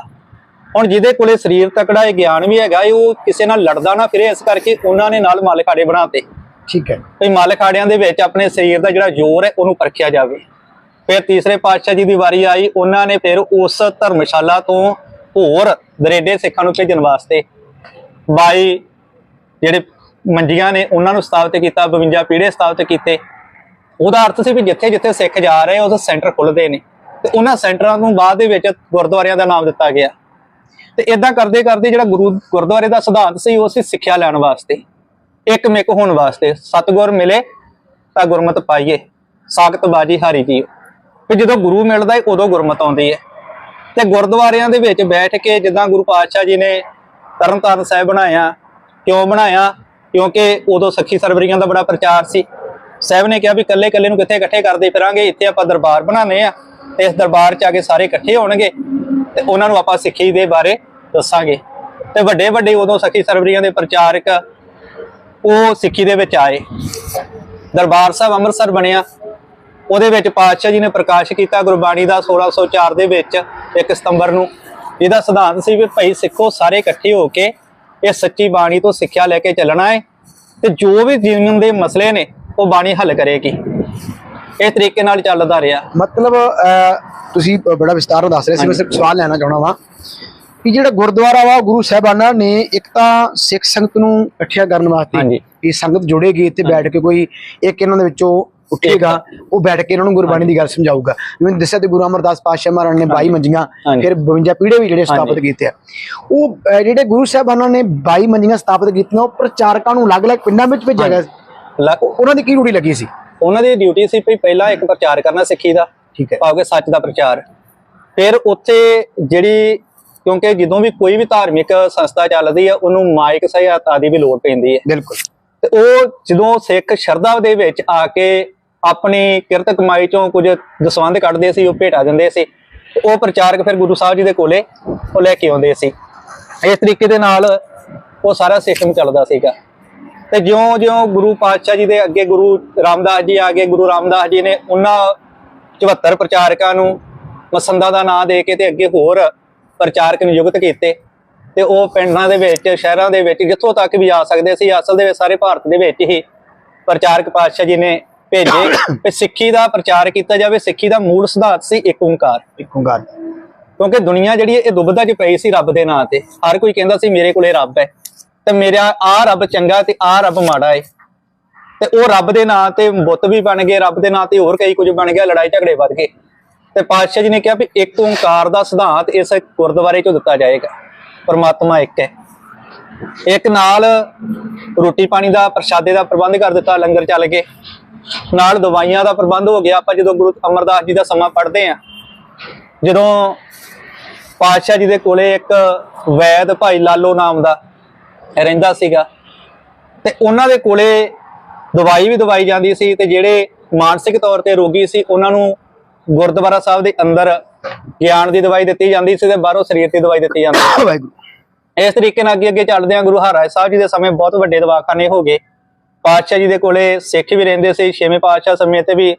ਹੁਣ ਜਿਹਦੇ ਕੋਲੇ ਸਰੀਰ ਤਕੜਾ ਹੈ ਗਿਆਨ ਵੀ ਹੈਗਾ ਉਹ ਕਿਸੇ ਨਾਲ ਲੜਦਾ ਨਾ ਫਿਰੇ ਇਸ ਕਰਕੇ ਉਹਨਾਂ ਨੇ ਨਾਲ ਮਲ ਖਾੜੇ ਬਣਾਤੇ। ਠੀਕ ਹੈ। ਵੀ ਮਲ ਖਾੜਿਆਂ ਦੇ ਵਿੱਚ ਆਪਣੇ ਸਰੀਰ ਦਾ ਜਿਹੜਾ ਜ਼ੋਰ ਹੈ ਉਹਨੂੰ ਪਰਖਿਆ ਜਾਵੇ। ਫਿਰ ਤੀਸਰੇ ਪਾਤਸ਼ਾਹ ਜੀ ਦੀ ਵਾਰੀ ਆਈ ਉਹਨਾਂ ਨੇ ਫਿਰ ਉਸ ਧਰਮਸ਼ਾਲਾ ਤੋਂ ਹੋਰ ਦਰੇਡੇ ਸਿੱਖਾਂ ਨੂੰ ਭੇਜਣ ਵਾਸਤੇ 22 ਜਿਹੜੇ ਮੰਜੀਆਂ ਨੇ ਉਹਨਾਂ ਨੂੰ ਸਥਾਪਿਤ ਕੀਤਾ 52 ਪੀੜੇ ਸਥਾਪਿਤ ਕੀਤੇ। ਉਹਦਾ ਅਰਥ ਸੀ ਵੀ ਜਿੱਥੇ ਜਿੱਥੇ ਸਿੱਖ ਜਾ ਰਹੇ ਉਸ ਸੈਂਟਰ ਖੁੱਲਦੇ ਨੇ। ਤੇ ਉਹਨਾਂ ਸੈਂਟਰਾਂ ਨੂੰ ਬਾਅਦ ਦੇ ਵਿੱਚ ਗੁਰਦੁਆਰਿਆਂ ਦਾ ਨਾਮ ਦਿੱਤਾ ਗਿਆ। ਤੇ ਇਦਾਂ ਕਰਦੇ ਕਰਦੇ ਜਿਹੜਾ ਗੁਰੂ ਗੁਰਦੁਆਰੇ ਦਾ ਸਿਧਾਂਤ ਸੀ, ਉਹ ਸੀ ਸਿੱਖਿਆ ਲੈਣ ਵਾਸਤੇ। ਇੱਕ ਮਿਕ ਹੋਣ ਵਾਸਤੇ। ਸਤਗੁਰ ਮਿਲੇ ਤਾਂ ਗੁਰਮਤ ਪਾਈਏ। ਸਾਖਤ ਬਾਜੀ ਹਾਰੀ ਜੀ ਤੇ ਜਦੋਂ ਗੁਰੂ ਮਿਲਦਾ ਹੈ ਉਦੋਂ ਗੁਰਮਤ ਆਉਂਦੀ ਹੈ ਤੇ ਗੁਰਦੁਆਰਿਆਂ ਦੇ ਵਿੱਚ ਬੈਠ ਕੇ ਜਿੱਦਾਂ ਗੁਰੂ ਪਾਤਸ਼ਾਹ ਜੀ ਨੇ ਤਰਨਤਾਰਨ ਸਾਹਿਬ ਬਣਾਇਆ, ਕਿਉਂ ਬਣਾਇਆ? ਕਿਉਂਕਿ ਉਦੋਂ ਸਖੀ ਸਰਵਰੀਆਂ ਦਾ ਬੜਾ ਪ੍ਰਚਾਰ ਸੀ। ਸਾਹਿਬ ਨੇ ਕਿਹਾ ਵੀ ਕੱਲੇ ਕੱਲੇ ਨੂੰ ਕਿੱਥੇ ਇਕੱਠੇ ਕਰਦੇ ਫਿਰਾਂਗੇ? ਇੱਥੇ ਆਪਾਂ ਦਰਬਾਰ ਬਣਾਉਣੇ ਆ ਤੇ ਇਸ ਦਰਬਾਰ 'ਚ ਆ ਕੇ ਸਾਰੇ ਇਕੱਠੇ ਹੋਣਗੇ ਤੇ ਉਹਨਾਂ ਨੂੰ ਆਪਾਂ ਸਿੱਖੀ ਦੇ ਬਾਰੇ ਦੱਸਾਂਗੇ। ਤੇ ਵੱਡੇ ਵੱਡੇ ਉਦੋਂ ਸਖੀ ਸਰਵਰੀਆਂ ਦੇ ਪ੍ਰਚਾਰਕ ਉਹ ਸਿੱਖੀ ਦੇ ਵਿੱਚ ਆਏ। ਦਰਬਾਰ ਸਾਹਿਬ ਅੰਮ੍ਰਿਤਸਰ ਬਣਿਆ। ਉਹਦੇ ਵਿੱਚ ਪਾਤਸ਼ਾਹ ਜੀ ਨੇ ਪ੍ਰਕਾਸ਼ ਕੀਤਾ ਗੁਰਬਾਣੀ ਦਾ 1604 ਦੇ ਵਿੱਚ 1 ਸਤੰਬਰ ਨੂੰ। ਇਹਦਾ ਸਿਧਾਂਤ ਸੀ ਵੀ ਭਾਈ ਸਿੱਖੋ ਸਾਰੇ ਇਕੱਠੇ ਹੋ ਕੇ ਇਹ ਸੱਚੀ ਬਾਣੀ ਤੋਂ ਸਿੱਖਿਆ ਲੈ ਕੇ ਚੱਲਣਾ ਹੈ ਤੇ ਜੋ ਵੀ ਜੀਵਨ ਦੇ ਮਸਲੇ ਨੇ ਉਹ ਬਾਣੀ ਹੱਲ ਕਰੇਗੀ। ਇਹ ਤਰੀਕੇ ਨਾਲ ਚੱਲਦਾ ਰਿਹਾ। ਮਤਲਬ ਤੁਸੀਂ ਬੜਾ ਵਿਸਤਾਰ ਨਾਲ ਦੱਸ ਰਹੇ ਸੀ ਮੈਂ ਸਿਰਫ ਸਵਾਲ ਲੈਣਾ ਚਾਹਣਾ ਵਾਂ ਕਿ ਜਿਹੜਾ ਗੁਰਦੁਆਰਾ ਵਾ ਗੁਰੂ ਸਾਹਿਬਾਨਾਂ ਨੇ ਇੱਕ ਤਾਂ ਸਿੱਖ ਸੰਗਤ ਨੂੰ ਇਕੱਠਿਆ ਕਰਨ ਵਾਸਤੇ। ਇਹ ਸੰਗਤ ਜੁੜੇਗੀ ਇੱਥੇ ਬੈਠ ਕੇ ਕੋਈ ਇੱਕ ਇਹਨਾਂ ਦੇ ਵਿੱਚੋਂ ਉੱਠੇਗਾ ਉਹ ਬੈਠ ਕੇ ਇਹਨਾਂ ਨੂੰ ਗੁਰਬਾਣੀ ਦੀ ਗੱਲ ਸਮਝਾਊਗਾ। ਜਿਵੇਂ ਦੱਸਿਆ ਤੇ ਗੁਰੂ ਅਮਰਦਾਸ ਪਾਤਸ਼ਾਹ ਮਹਾਰਾਜ ਨੇ 22 ਮੰਜੀਆਂ। ਫਿਰ 52 ਪੀੜੇ ਵੀ ਜਿਹੜੇ ਸਥਾਪਿਤ ਕੀਤੇ ਆ। ਉਹ ਜਿਹੜੇ ਗੁਰੂ ਸਾਹਿਬਾਨਾਂ ਨੇ 22 ਮੰਜੀਆਂ ਸਥਾਪਿਤ ਕੀਤੀਆਂ ਉਹ ਪ੍ਰਚਾਰਕਾਂ ਨੂੰ ਅਲੱਗ-ਅਲੱਗ ਪਿੰਡਾਂ ਵਿੱਚ ਭੇਜਿਆ ਗਿਆ ਉਹਨਾਂ ਦੀ ਕੀ ਡਿਊਟੀ ਲੱਗੀ ਸੀ? ਉਹਨਾਂ ਦੀ ਡਿਊਟੀ ਸੀ ਵੀ ਪਹਿਲਾਂ ਇੱਕ ਪ੍ਰਚਾਰ ਕਰਨਾ ਸਿੱਖੀ ਦਾ ਠੀਕ ਹੈ। ਭਾਵ ਸੱਚ ਦਾ ਪ੍ਰਚਾਰ। ਫਿਰ ਉੱਥੇ ਜਿਹੜੀ ਕਿਉਂਕਿ ਜਦੋਂ ਵੀ ਕੋਈ ਵੀ ਧਾਰਮਿਕ ਸੰਸਥਾ ਚੱਲਦੀ ਹੈ ਉਹਨੂੰ ਮਾਇਕ ਸਹਾਇਤਾ ਆਦਿ ਵੀ ਲੋੜ ਪੈਂਦੀ ਹੈ। ਬਿਲਕੁਲ। ਤੇ ਉਹ ਜਦੋਂ ਸਿੱਖ ਸ਼ਰਧਾ ਦੇ ਵਿੱਚ ਆ ਕੇ ਆਪਣੀ ਕਿਰਤ ਕਮਾਈ ਚੋਂ ਕੁਝ ਦਸਵੰਧ ਕੱਢਦੇ ਸੀ, ਉਹ ਭੇਟਾ ਦਿੰਦੇ ਸੀ ਉਹ ਪ੍ਰਚਾਰਕ ਫਿਰ ਗੁਰੂ ਸਾਹਿਬ ਜੀ ਦੇ ਕੋਲੇ ਉਹ ਲੈ ਕੇ ਆਉਂਦੇ ਸੀ। ਇਸ ਤਰੀਕੇ ਦੇ ਨਾਲ ਉਹ ਸਾਰਾ ਸਿਸਟਮ ਚੱਲਦਾ ਸੀਗਾ। ਤੇ ਜਿਉਂ-ਜਿਉਂ ਗੁਰੂ ਪਾਤਸ਼ਾਹ ਜੀ ਦੇ ਅੱਗੇ ਗੁਰੂ ਰਾਮਦਾਸ ਜੀ ਆ ਗਏ, ਗੁਰੂ ਰਾਮਦਾਸ ਜੀ ਨੇ ਉਹਨਾਂ 74 ਪ੍ਰਚਾਰਕਾਂ ਨੂੰ ਮਸੰਦਾ ਦਾ ਨਾਂ ਦੇ ਕੇ ਤੇ ਅੱਗੇ ਹੋਰ ਪ੍ਰਚਾਰਕ ਨਿਯੁਕਤ ਕੀਤੇ। ਤੇ ਉਹ ਪਿੰਡਾਂ ਦੇ ਵਿੱਚ ਸ਼ਹਿਰਾਂ ਦੇ ਵਿੱਚ ਜਿੱਥੋਂ ਤੱਕ ਵੀ ਆ ਸਕਦੇ ਸੀ ਅਸਲ ਦੇ ਵਿੱਚ ਸਾਰੇ ਭਾਰਤ ਦੇ ਵਿੱਚ ਹੀ ਪ੍ਰਚਾਰਕ ਪਾਤਸ਼ਾਹ ਜੀ ਨੇ ਭੇਜੇ ਕਿ ਸਿੱਖੀ ਦਾ ਪ੍ਰਚਾਰ ਕੀਤਾ ਜਾਵੇ ਸਿੱਖੀ ਦਾ ਮੂਲ ਸਿਧਾਂਤ ਸੀ ਇੱਕ ਓੰਕਾਰ। ਇੱਕ ਓੰਕਾਰ। ਕਿਉਂਕਿ ਦੁਨੀਆ ਜਿਹੜੀ ਇਹ ਦੁਬਦਾ 'ਚ ਪਈ ਸੀ ਰੱਬ ਦੇ ਨਾਂ ਤੇ। ਹਰ ਕੋਈ ਕਹਿੰਦਾ ਸੀ ਮੇਰੇ ਕੋਲੇ ਰੱਬ ਹੈ। ਤੇ ਮੇਰਾ ਆ ਰੱਬ ਚੰਗਾ ਤੇ ਆ ਰੱਬ ਮਾੜਾ ਹੈ ਤੇ ਉਹ ਰੱਬ ਦੇ ਨਾਂ ਤੇ ਬੁੱਤ ਵੀ ਬਣ ਗਏ ਰੱਬ ਦੇ ਨਾਂ ਤੇ ਹੋਰ ਕਈ ਕੁਝ ਬਣ ਗਿਆ ਲੜਾਈ ਝਗੜੇ ਵੱਧ ਗਏ। ਤੇ ਪਾਤਸ਼ਾਹ ਜੀ ਨੇ ਕਿਹਾ ਵੀ ਇੱਕ ਓੰਕਾਰ ਦਾ ਸਿਧਾਂਤ ਇਸ ਗੁਰਦੁਆਰੇ 'ਚੋਂ ਦਿੱਤਾ ਜਾਏਗਾ। ਪਰਮਾਤਮਾ ਇੱਕ ਹੈ। ਇੱਕ ਨਾਲ ਰੋਟੀ ਪਾਣੀ ਦਾ ਪ੍ਰਸ਼ਾਦੇ ਦਾ ਪ੍ਰਬੰਧ ਕਰ ਦਿੱਤਾ, ਲੰਗਰ ਚੱਲ ਕੇ ਨਾਲ ਦਵਾਈਆਂ ਦਾ ਪ੍ਰਬੰਧ ਹੋ ਗਿਆ। ਆਪਾਂ ਜਦੋਂ ਗੁਰੂ ਅਮਰਦਾਸ ਜੀ ਦਾ ਸਮਾਂ ਪੜ੍ਹਦੇ ਆ ਜਦੋਂ ਪਾਤਸ਼ਾਹ ਜੀ ਦੇ ਕੋਲੇ ਇੱਕ ਵੈਦ ਭਾਈ ਲਾਲੋ ਨਾਮ ਦਾ ਰਹਿੰਦਾ ਸੀਗਾ, ਤੇ ਉਹਨਾਂ ਦੇ ਕੋਲੇ ਦਵਾਈ ਵੀ ਦਵਾਈ ਜਾਂਦੀ ਸੀ ਤੇ ਜਿਹੜੇ ਮਾਨਸਿਕ ਤੌਰ ਤੇ ਰੋਗੀ ਸੀ, ਉਹਨਾਂ ਨੂੰ ਗੁਰਦੁਆਰਾ ਸਾਹਿਬ ਦੇ ਅੰਦਰ ਗਿਆਨ ਦੀ ਦਵਾਈ ਦਿੱਤੀ ਜਾਂਦੀ ਸੀ ਤੇ ਬਾਹਰੋਂ ਸਰੀਰ ਦੀ ਦਵਾਈ ਦਿੱਤੀ ਜਾਂਦੀ ਸੀ। ਵਾਹਿਗੁਰੂ। ਇਸ ਤਰੀਕੇ ਨਾਲ ਅੱਗੇ ਅੱਗੇ ਚੱਲਦੇ ਆ ਗੁਰੂ ਹਰਿਰਾਏ ਸਾਹਿਬ ਜੀ ਦੇ ਸਮੇਂ ਬਹੁਤ ਵੱਡੇ ਦਵਾਖਾਨੇ ਹੋ ਗਏ। ਪਾਤਸ਼ਾਹ ਜੀ ਦੇ ਕੋਲੇ ਸਿੱਖ ਵੀ ਰਹਿੰਦੇ ਸੀ ਛੇਵੇਂ ਪਾਤਸ਼ਾਹ ਸਮੇਂ ਤੇ ਵੀ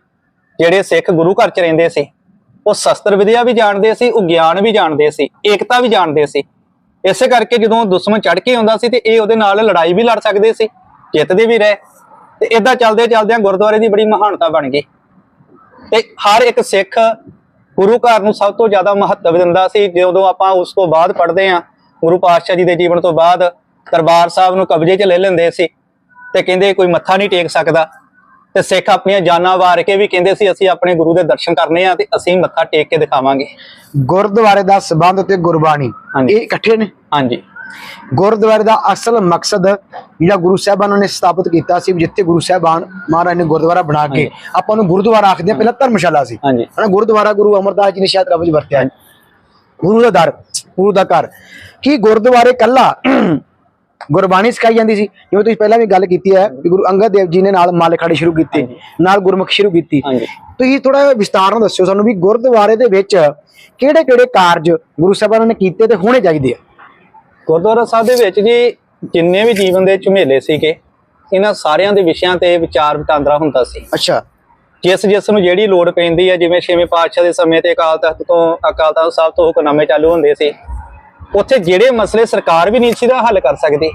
ਜਿਹੜੇ ਸਿੱਖ ਗੁਰੂ ਘਰ ਚ ਰਹਿੰਦੇ ਸੀ ਉਹ ਸ਼ਸਤਰ ਵਿਦਿਆ ਵੀ ਜਾਣਦੇ ਸੀ ਉਹ ਗਿਆਨ ਵੀ ਜਾਣਦੇ ਸੀ ਏਕਤਾ ਵੀ ਜਾਣਦੇ ਸੀ। ਇਸੇ ਕਰਕੇ ਜਦੋਂ ਦੁਸ਼ਮਣ ਚੜ ਕੇ ਆਉਂਦਾ ਸੀ ਤੇ ਇਹ ਉਹਦੇ ਨਾਲ ਲੜਾਈ ਵੀ ਲੜ ਸਕਦੇ ਸੀ ਜਿੱਤਦੇ ਵੀ ਰਹੇ। ਤੇ ਇਦਾਂ ਚੱਲਦੇ ਚੱਲਦਿਆਂ ਗੁਰਦੁਆਰੇ ਦੀ ਬੜੀ ਮਹਾਨਤਾ ਬਣ ਗਈ। ਤੇ ਹਰ ਇੱਕ ਸਿੱਖ ਗੁਰੂ ਘਰ ਨੂੰ ਸਭ ਤੋਂ ਜ਼ਿਆਦਾ ਮਹੱਤਵ ਦਿੰਦਾ ਸੀ। ਜਦੋਂ ਆਪਾਂ ਉਸ ਤੋਂ ਬਾਅਦ ਪੜ੍ਹਦੇ ਹਾਂ ਗੁਰੂ ਪਾਤਸ਼ਾਹ ਜੀ ਦੇ ਜੀਵਨ ਤੋਂ ਬਾਅਦ ਦਰਬਾਰ ਸਾਹਿਬ ਨੂੰ ਕਬਜ਼ੇ 'ਚ ਲੈ ਲੈਂਦੇ ਸੀ ਤੇ ਕਹਿੰਦੇ ਕੋਈ ਮੱਥਾ ਨਹੀਂ ਟੇਕ ਸਕਦਾ। ਤੇ ਸਿੱਖ ਆਪਣੀਆਂ ਜਾਨਾਂ ਵਾਰ ਕੇ ਵੀ ਕਹਿੰਦੇ ਸੀ ਅਸੀਂ ਆਪਣੇ ਗੁਰੂ ਦੇ ਦਰਸ਼ਨ ਕਰਨੇ ਆ ਤੇ ਅਸੀਂ ਮੱਥਾ ਟੇਕ ਕੇ ਦਿਖਾਵਾਂਗੇ। ਗੁਰਦੁਆਰੇ ਦਾ ਸਬੰਧ ਤੇ ਗੁਰਬਾਣੀ। ਇਹ ਇਕੱਠੇ ਨੇ? ਹਾਂਜੀ। ਗੁਰਦੁਆਰੇ ਦਾ ਅਸਲ ਮਕਸਦ ਜਿਹੜਾ ਗੁਰੂ ਸਾਹਿਬਾਨਾਂ ਨੇ ਸਥਾਪਿਤ ਕੀਤਾ ਸੀ ਜਿੱਥੇ ਗੁਰੂ ਸਾਹਿਬਾਨ ਮਹਾਰਾਜ ਨੇ ਗੁਰਦੁਆਰਾ ਬਣਾ ਕੇ ਆਪਾਂ ਨੂੰ ਗੁਰਦੁਆਰਾ ਆਖਦੇ ਆ ਪਹਿਲਾਂ ਧਰਮਸ਼ਾਲਾ ਸੀ। ਹਨਾ ਗੁਰਦੁਆਰਾ ਗੁਰੂ ਅਮਰਦਾਸ ਜੀ ਨੇ ਸ਼ਾਇਦ ਰਬਜ ਵਰਤਿਆ। ਗੁਰੂ ਦਾ ਦਰ ਗੁਰੂ ਦਾ ਘਰ। ਕੀ ਗੁਰਦੁਆਰੇ ਕੱਲਾ ਗੁਰਬਾਣੀ ਸਿਖਾਈ ਜਾਂਦੀ ਸੀ? ਜਿਵੇਂ ਤੁਸੀਂ ਪਹਿਲਾਂ ਵੀ ਗੱਲ ਕੀਤੀ ਹੈ ਕਿ ਗੁਰੂ ਅੰਗਦ ਦੇਵ ਜੀ ਨੇ ਨਾਲ ਮਾਲ ਖੜੇ ਸ਼ੁਰੂ ਕੀਤੇ ਨਾਲ ਗੁਰਮੁਖ ਸ਼ੁਰੂ ਕੀਤੀ। ਤੁਸੀਂ ਥੋੜਾ ਵਿਸਤਾਰ ਨਾਲ ਦੱਸਿਓ ਸਾਨੂੰ ਵੀ ਗੁਰਦੁਆਰੇ ਦੇ ਵਿੱਚ ਕਿਹੜੇ ਕਿਹੜੇ ਕਾਰਜ ਗੁਰੂ ਸਾਹਿਬਾਨਾਂ ਨੇ ਕੀਤੇ ਤੇ ਹੋਣੇ ਚਾਹੀਦੇ ਆ? ਗੁਰਦੁਆਰਾ ਸਾਹਿਬ ਦੇ ਵਿੱਚ ਜੀ ਜਿੰਨੇ ਵੀ ਜੀਵਨ ਦੇ ਝੁਮੇਲੇ ਸੀਗੇ ਇਹਨਾਂ ਸਾਰਿਆਂ ਦੇ ਵਿਸ਼ਿਆਂ ਤੇ ਵਿਚਾਰ ਵਟਾਂਦਰਾ ਹੁੰਦਾ ਸੀ। ਅੱਛਾ। ਜਿਸ ਜਿਸ ਨੂੰ ਜਿਹੜੀ ਲੋੜ ਪੈਂਦੀ ਹੈ ਜਿਵੇਂ ਛੇਵੇਂ ਪਾਤਸ਼ਾਹ ਦੇ ਸਮੇਂ ਤੇ ਅਕਾਲ ਤਖਤ ਤੋਂ ਅਕਾਲ ਤਖਤ ਸਾਹਿਬ ਤੋਂ ਹੁਕਮਨਾਮੇ ਚਾਲੂ ਹੁੰਦੇ ਸੀ ਉੱਥੇ ਜਿਹੜੇ ਮਸਲੇ ਸਰਕਾਰ ਵੀ ਨਹੀਂ ਸੀ ਦਾ ਹੱਲ ਕਰ ਸਕਦੀ।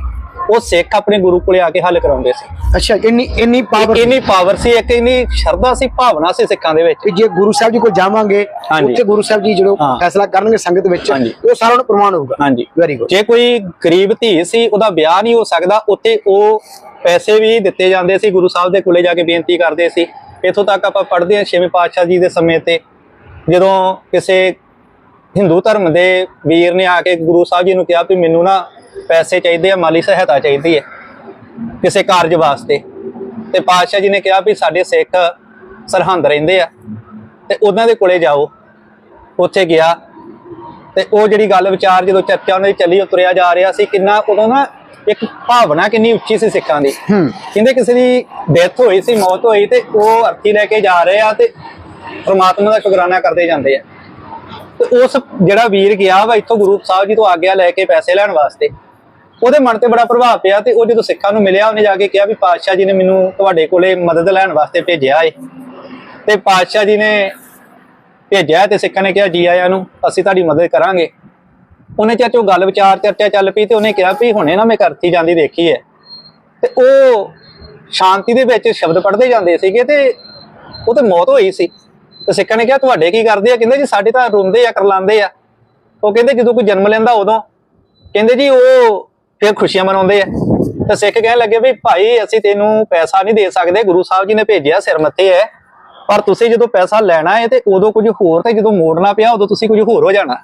ਉਹ ਸਿੱਖ ਆਪਣੇ ਗੁਰੂ ਕੋਲੇ ਆ ਕੇ ਹੱਲ ਕਰਾਉਂਦੇ ਸੀ। ਅੱਛਾ ਇੰਨੀ ਇੰਨੀ ਪਾਵਰ ਇੰਨੀ ਪਾਵਰ ਸੀ ਇੱਕ ਇੰਨੀ ਸ਼ਰਧਾ ਸੀ ਭਾਵਨਾ ਸੀ ਸਿੱਖਾਂ ਦੇ ਵਿੱਚ। ਕਿ ਜੇ ਗੁਰੂ ਸਾਹਿਬ ਜੀ ਕੋਲ ਜਾਵਾਂਗੇ। ਉੱਥੇ ਗੁਰੂ ਸਾਹਿਬ ਜੀ ਹਾਂ। ਫੈਸਲਾ ਕਰਨਗੇ ਸੰਗਤ ਵਿੱਚ। ਉਹ ਸਾਰਾ ਨੂੰ ਪ੍ਰਮਾਣ ਹੋਊਗਾ। ਹਾਂਜੀ। ਵੈਰੀ ਗੁੱਡ ਜੇ ਕੋਈ ਗਰੀਬ ਧੀ ਸੀ ਉਹਦਾ ਵਿਆਹ ਨਹੀਂ ਹੋ ਸਕਦਾ ਉੱਥੇ ਉਹ ਪੈਸੇ ਵੀ ਦਿੱਤੇ ਜਾਂਦੇ ਸੀ ਗੁਰੂ ਸਾਹਿਬ ਦੇ ਕੋਲੇ ਜਾ ਕੇ ਬੇਨਤੀ ਕਰਦੇ ਸੀ। ਇਥੋਂ ਤੱਕ ਆਪਾਂ ਪੜ੍ਹਦੇ ਹਾਂ ਛੇਵੇਂ ਪਾਤਸ਼ਾਹ ਜੀ ਦੇ ਸਮੇਂ ਤੇ ਜਦੋਂ ਕਿਸੇ ਹਿੰਦੂ ਧਰਮ ਦੇ ਵੀਰ ਨੇ ਆ ਕੇ ਗੁਰੂ ਸਾਹਿਬ ਜੀ ਨੂੰ ਕਿਹਾ ਵੀ ਮੈਨੂੰ ਨਾ ਪੈਸੇ ਚਾਹੀਦੇ ਆ ਮਾਲੀ ਸਹਾਇਤਾ ਚਾਹੀਦੀ ਹੈ ਕਿਸੇ ਕਾਰਜ ਵਾਸਤੇ। ਤੇ ਪਾਤਸ਼ਾਹ ਜੀ ਨੇ ਕਿਹਾ ਵੀ ਸਾਡੇ ਸਿੱਖ ਸਰਹੰਦ ਰਹਿੰਦੇ ਆ ਤੇ ਉਹਨਾਂ ਦੇ ਕੋਲੇ ਜਾਓ। ਉੱਥੇ ਗਿਆ ਤੇ ਉਹ ਜਿਹੜੀ ਗੱਲ ਵਿਚਾਰ ਜਦੋਂ ਚਰਚਾ ਉਹਨਾਂ ਦੀ ਚੱਲੀ ਉਹ ਤੁਰਿਆ ਜਾ ਰਿਹਾ ਸੀ ਕਿੰਨਾ ਉਦੋਂ ਨਾ ਇੱਕ ਭਾਵਨਾ ਕਿੰਨੀ ਉੱਚੀ ਸੀ ਸਿੱਖਾਂ ਦੀ। ਕਹਿੰਦੇ ਕਿਸੇ ਦੀ ਡੈਥ ਹੋਈ ਸੀ ਮੌਤ ਹੋਈ ਤੇ ਉਹ ਅਰਥੀ ਲੈ ਕੇ ਜਾ ਰਹੇ ਆ ਤੇ ਪ੍ਰਮਾਤਮਾ ਦਾ ਸ਼ੁਕਰਾਨਾ ਕਰਦੇ ਜਾਂਦੇ ਆ। ਤੇ ਉਸ ਜਿਹੜਾ ਵੀਰ ਗਿਆ ਵਾ ਇੱਥੋਂ ਗੁਰੂ ਸਾਹਿਬ ਜੀ ਤੋਂ ਆਗਿਆ ਲੈ ਕੇ ਪੈਸੇ ਲੈਣ ਵਾਸਤੇ। ਉਹਦੇ ਮਨ ਤੇ ਬੜਾ ਪ੍ਰਭਾਵ ਪਿਆ ਤੇ ਉਹ ਜਦੋਂ ਸਿੱਖਾਂ ਨੂੰ ਮਿਲਿਆ, ਉਹਨੇ ਜਾ ਕੇ ਕਿਹਾ ਵੀ ਪਾਤਸ਼ਾਹ ਜੀ ਨੇ ਮੈਨੂੰ ਤੁਹਾਡੇ ਕੋਲੇ ਮਦਦ ਲੈਣ ਵਾਸਤੇ ਭੇਜਿਆ ਏ। ਤੇ ਪਾਤਸ਼ਾਹ ਜੀ ਨੇ ਭੇਜਿਆ ਤੇ ਸਿੱਖਾਂ ਨੇ ਕਿਹਾ, ਜੀ ਆਇਆਂ ਨੂੰ, ਅਸੀਂ ਤੁਹਾਡੀ ਮਦਦ ਕਰਾਂਗੇ। ਉਹਨੇ ਚਾਚੋ ਗੱਲ ਵਿਚਾਰ ਚਰਚਾ ਚੱਲ ਪਈ ਤੇ ਉਹਨੇ ਕਿਹਾ ਵੀ ਹੁਣੇ ਨਾ ਮੈਂ ਕਰਤੀ ਜਾਂਦੀ ਦੇਖੀ ਹੈ ਤੇ ਉਹ ਸ਼ਾਂਤੀ ਦੇ ਵਿੱਚ ਸ਼ਬਦ ਪੜ੍ਹਦੇ ਜਾਂਦੇ ਸੀਗੇ ਤੇ ਉਹ ਤੇ ਮੌਤ ਹੋਈ ਸੀ। ਤੇ ਸਿੱਖਾਂ ਨੇ ਕਿਹਾ, ਤੁਹਾਡੇ ਕੀ ਕਰਦੇ ਆ? ਕਹਿੰਦੇ ਜੀ, ਸਾਡੇ ਤਾਂ ਰੋਂਦੇ ਆ ਕਰਲਾਉਂਦੇ ਆ। ਉਹ ਕਹਿੰਦੇ ਜਦੋਂ ਕੋਈ ਜਨਮ ਲੈਂਦਾ ਉਦੋਂ। ਕਹਿੰਦੇ ਜੀ, ਉਹ ਫਿਰ ਖੁਸ਼ੀਆਂ ਮਨਾਉਂਦੇ ਆ। ਤੇ ਸਿੱਖ ਕਹਿਣ ਲੱਗੇ ਵੀ ਭਾਈ ਅਸੀਂ ਤੈਨੂੰ ਪੈਸਾ ਨਹੀਂ ਦੇ ਸਕਦੇ ਗੁਰੂ ਸਾਹਿਬ ਜੀ ਨੇ ਭੇਜਿਆ ਸਿਰ ਮੱਥੇ ਹੈ ਪਰ ਤੁਸੀਂ ਜਦੋਂ ਪੈਸਾ ਲੈਣਾ ਹੈ ਤੇ ਉਦੋਂ ਕੁਝ ਹੋਰ ਤੇ ਜਦੋਂ ਮੋੜਨਾ ਪਿਆ ਉਦੋਂ ਤੁਸੀਂ ਕੁਝ ਹੋਰ ਹੋ ਜਾਣਾ।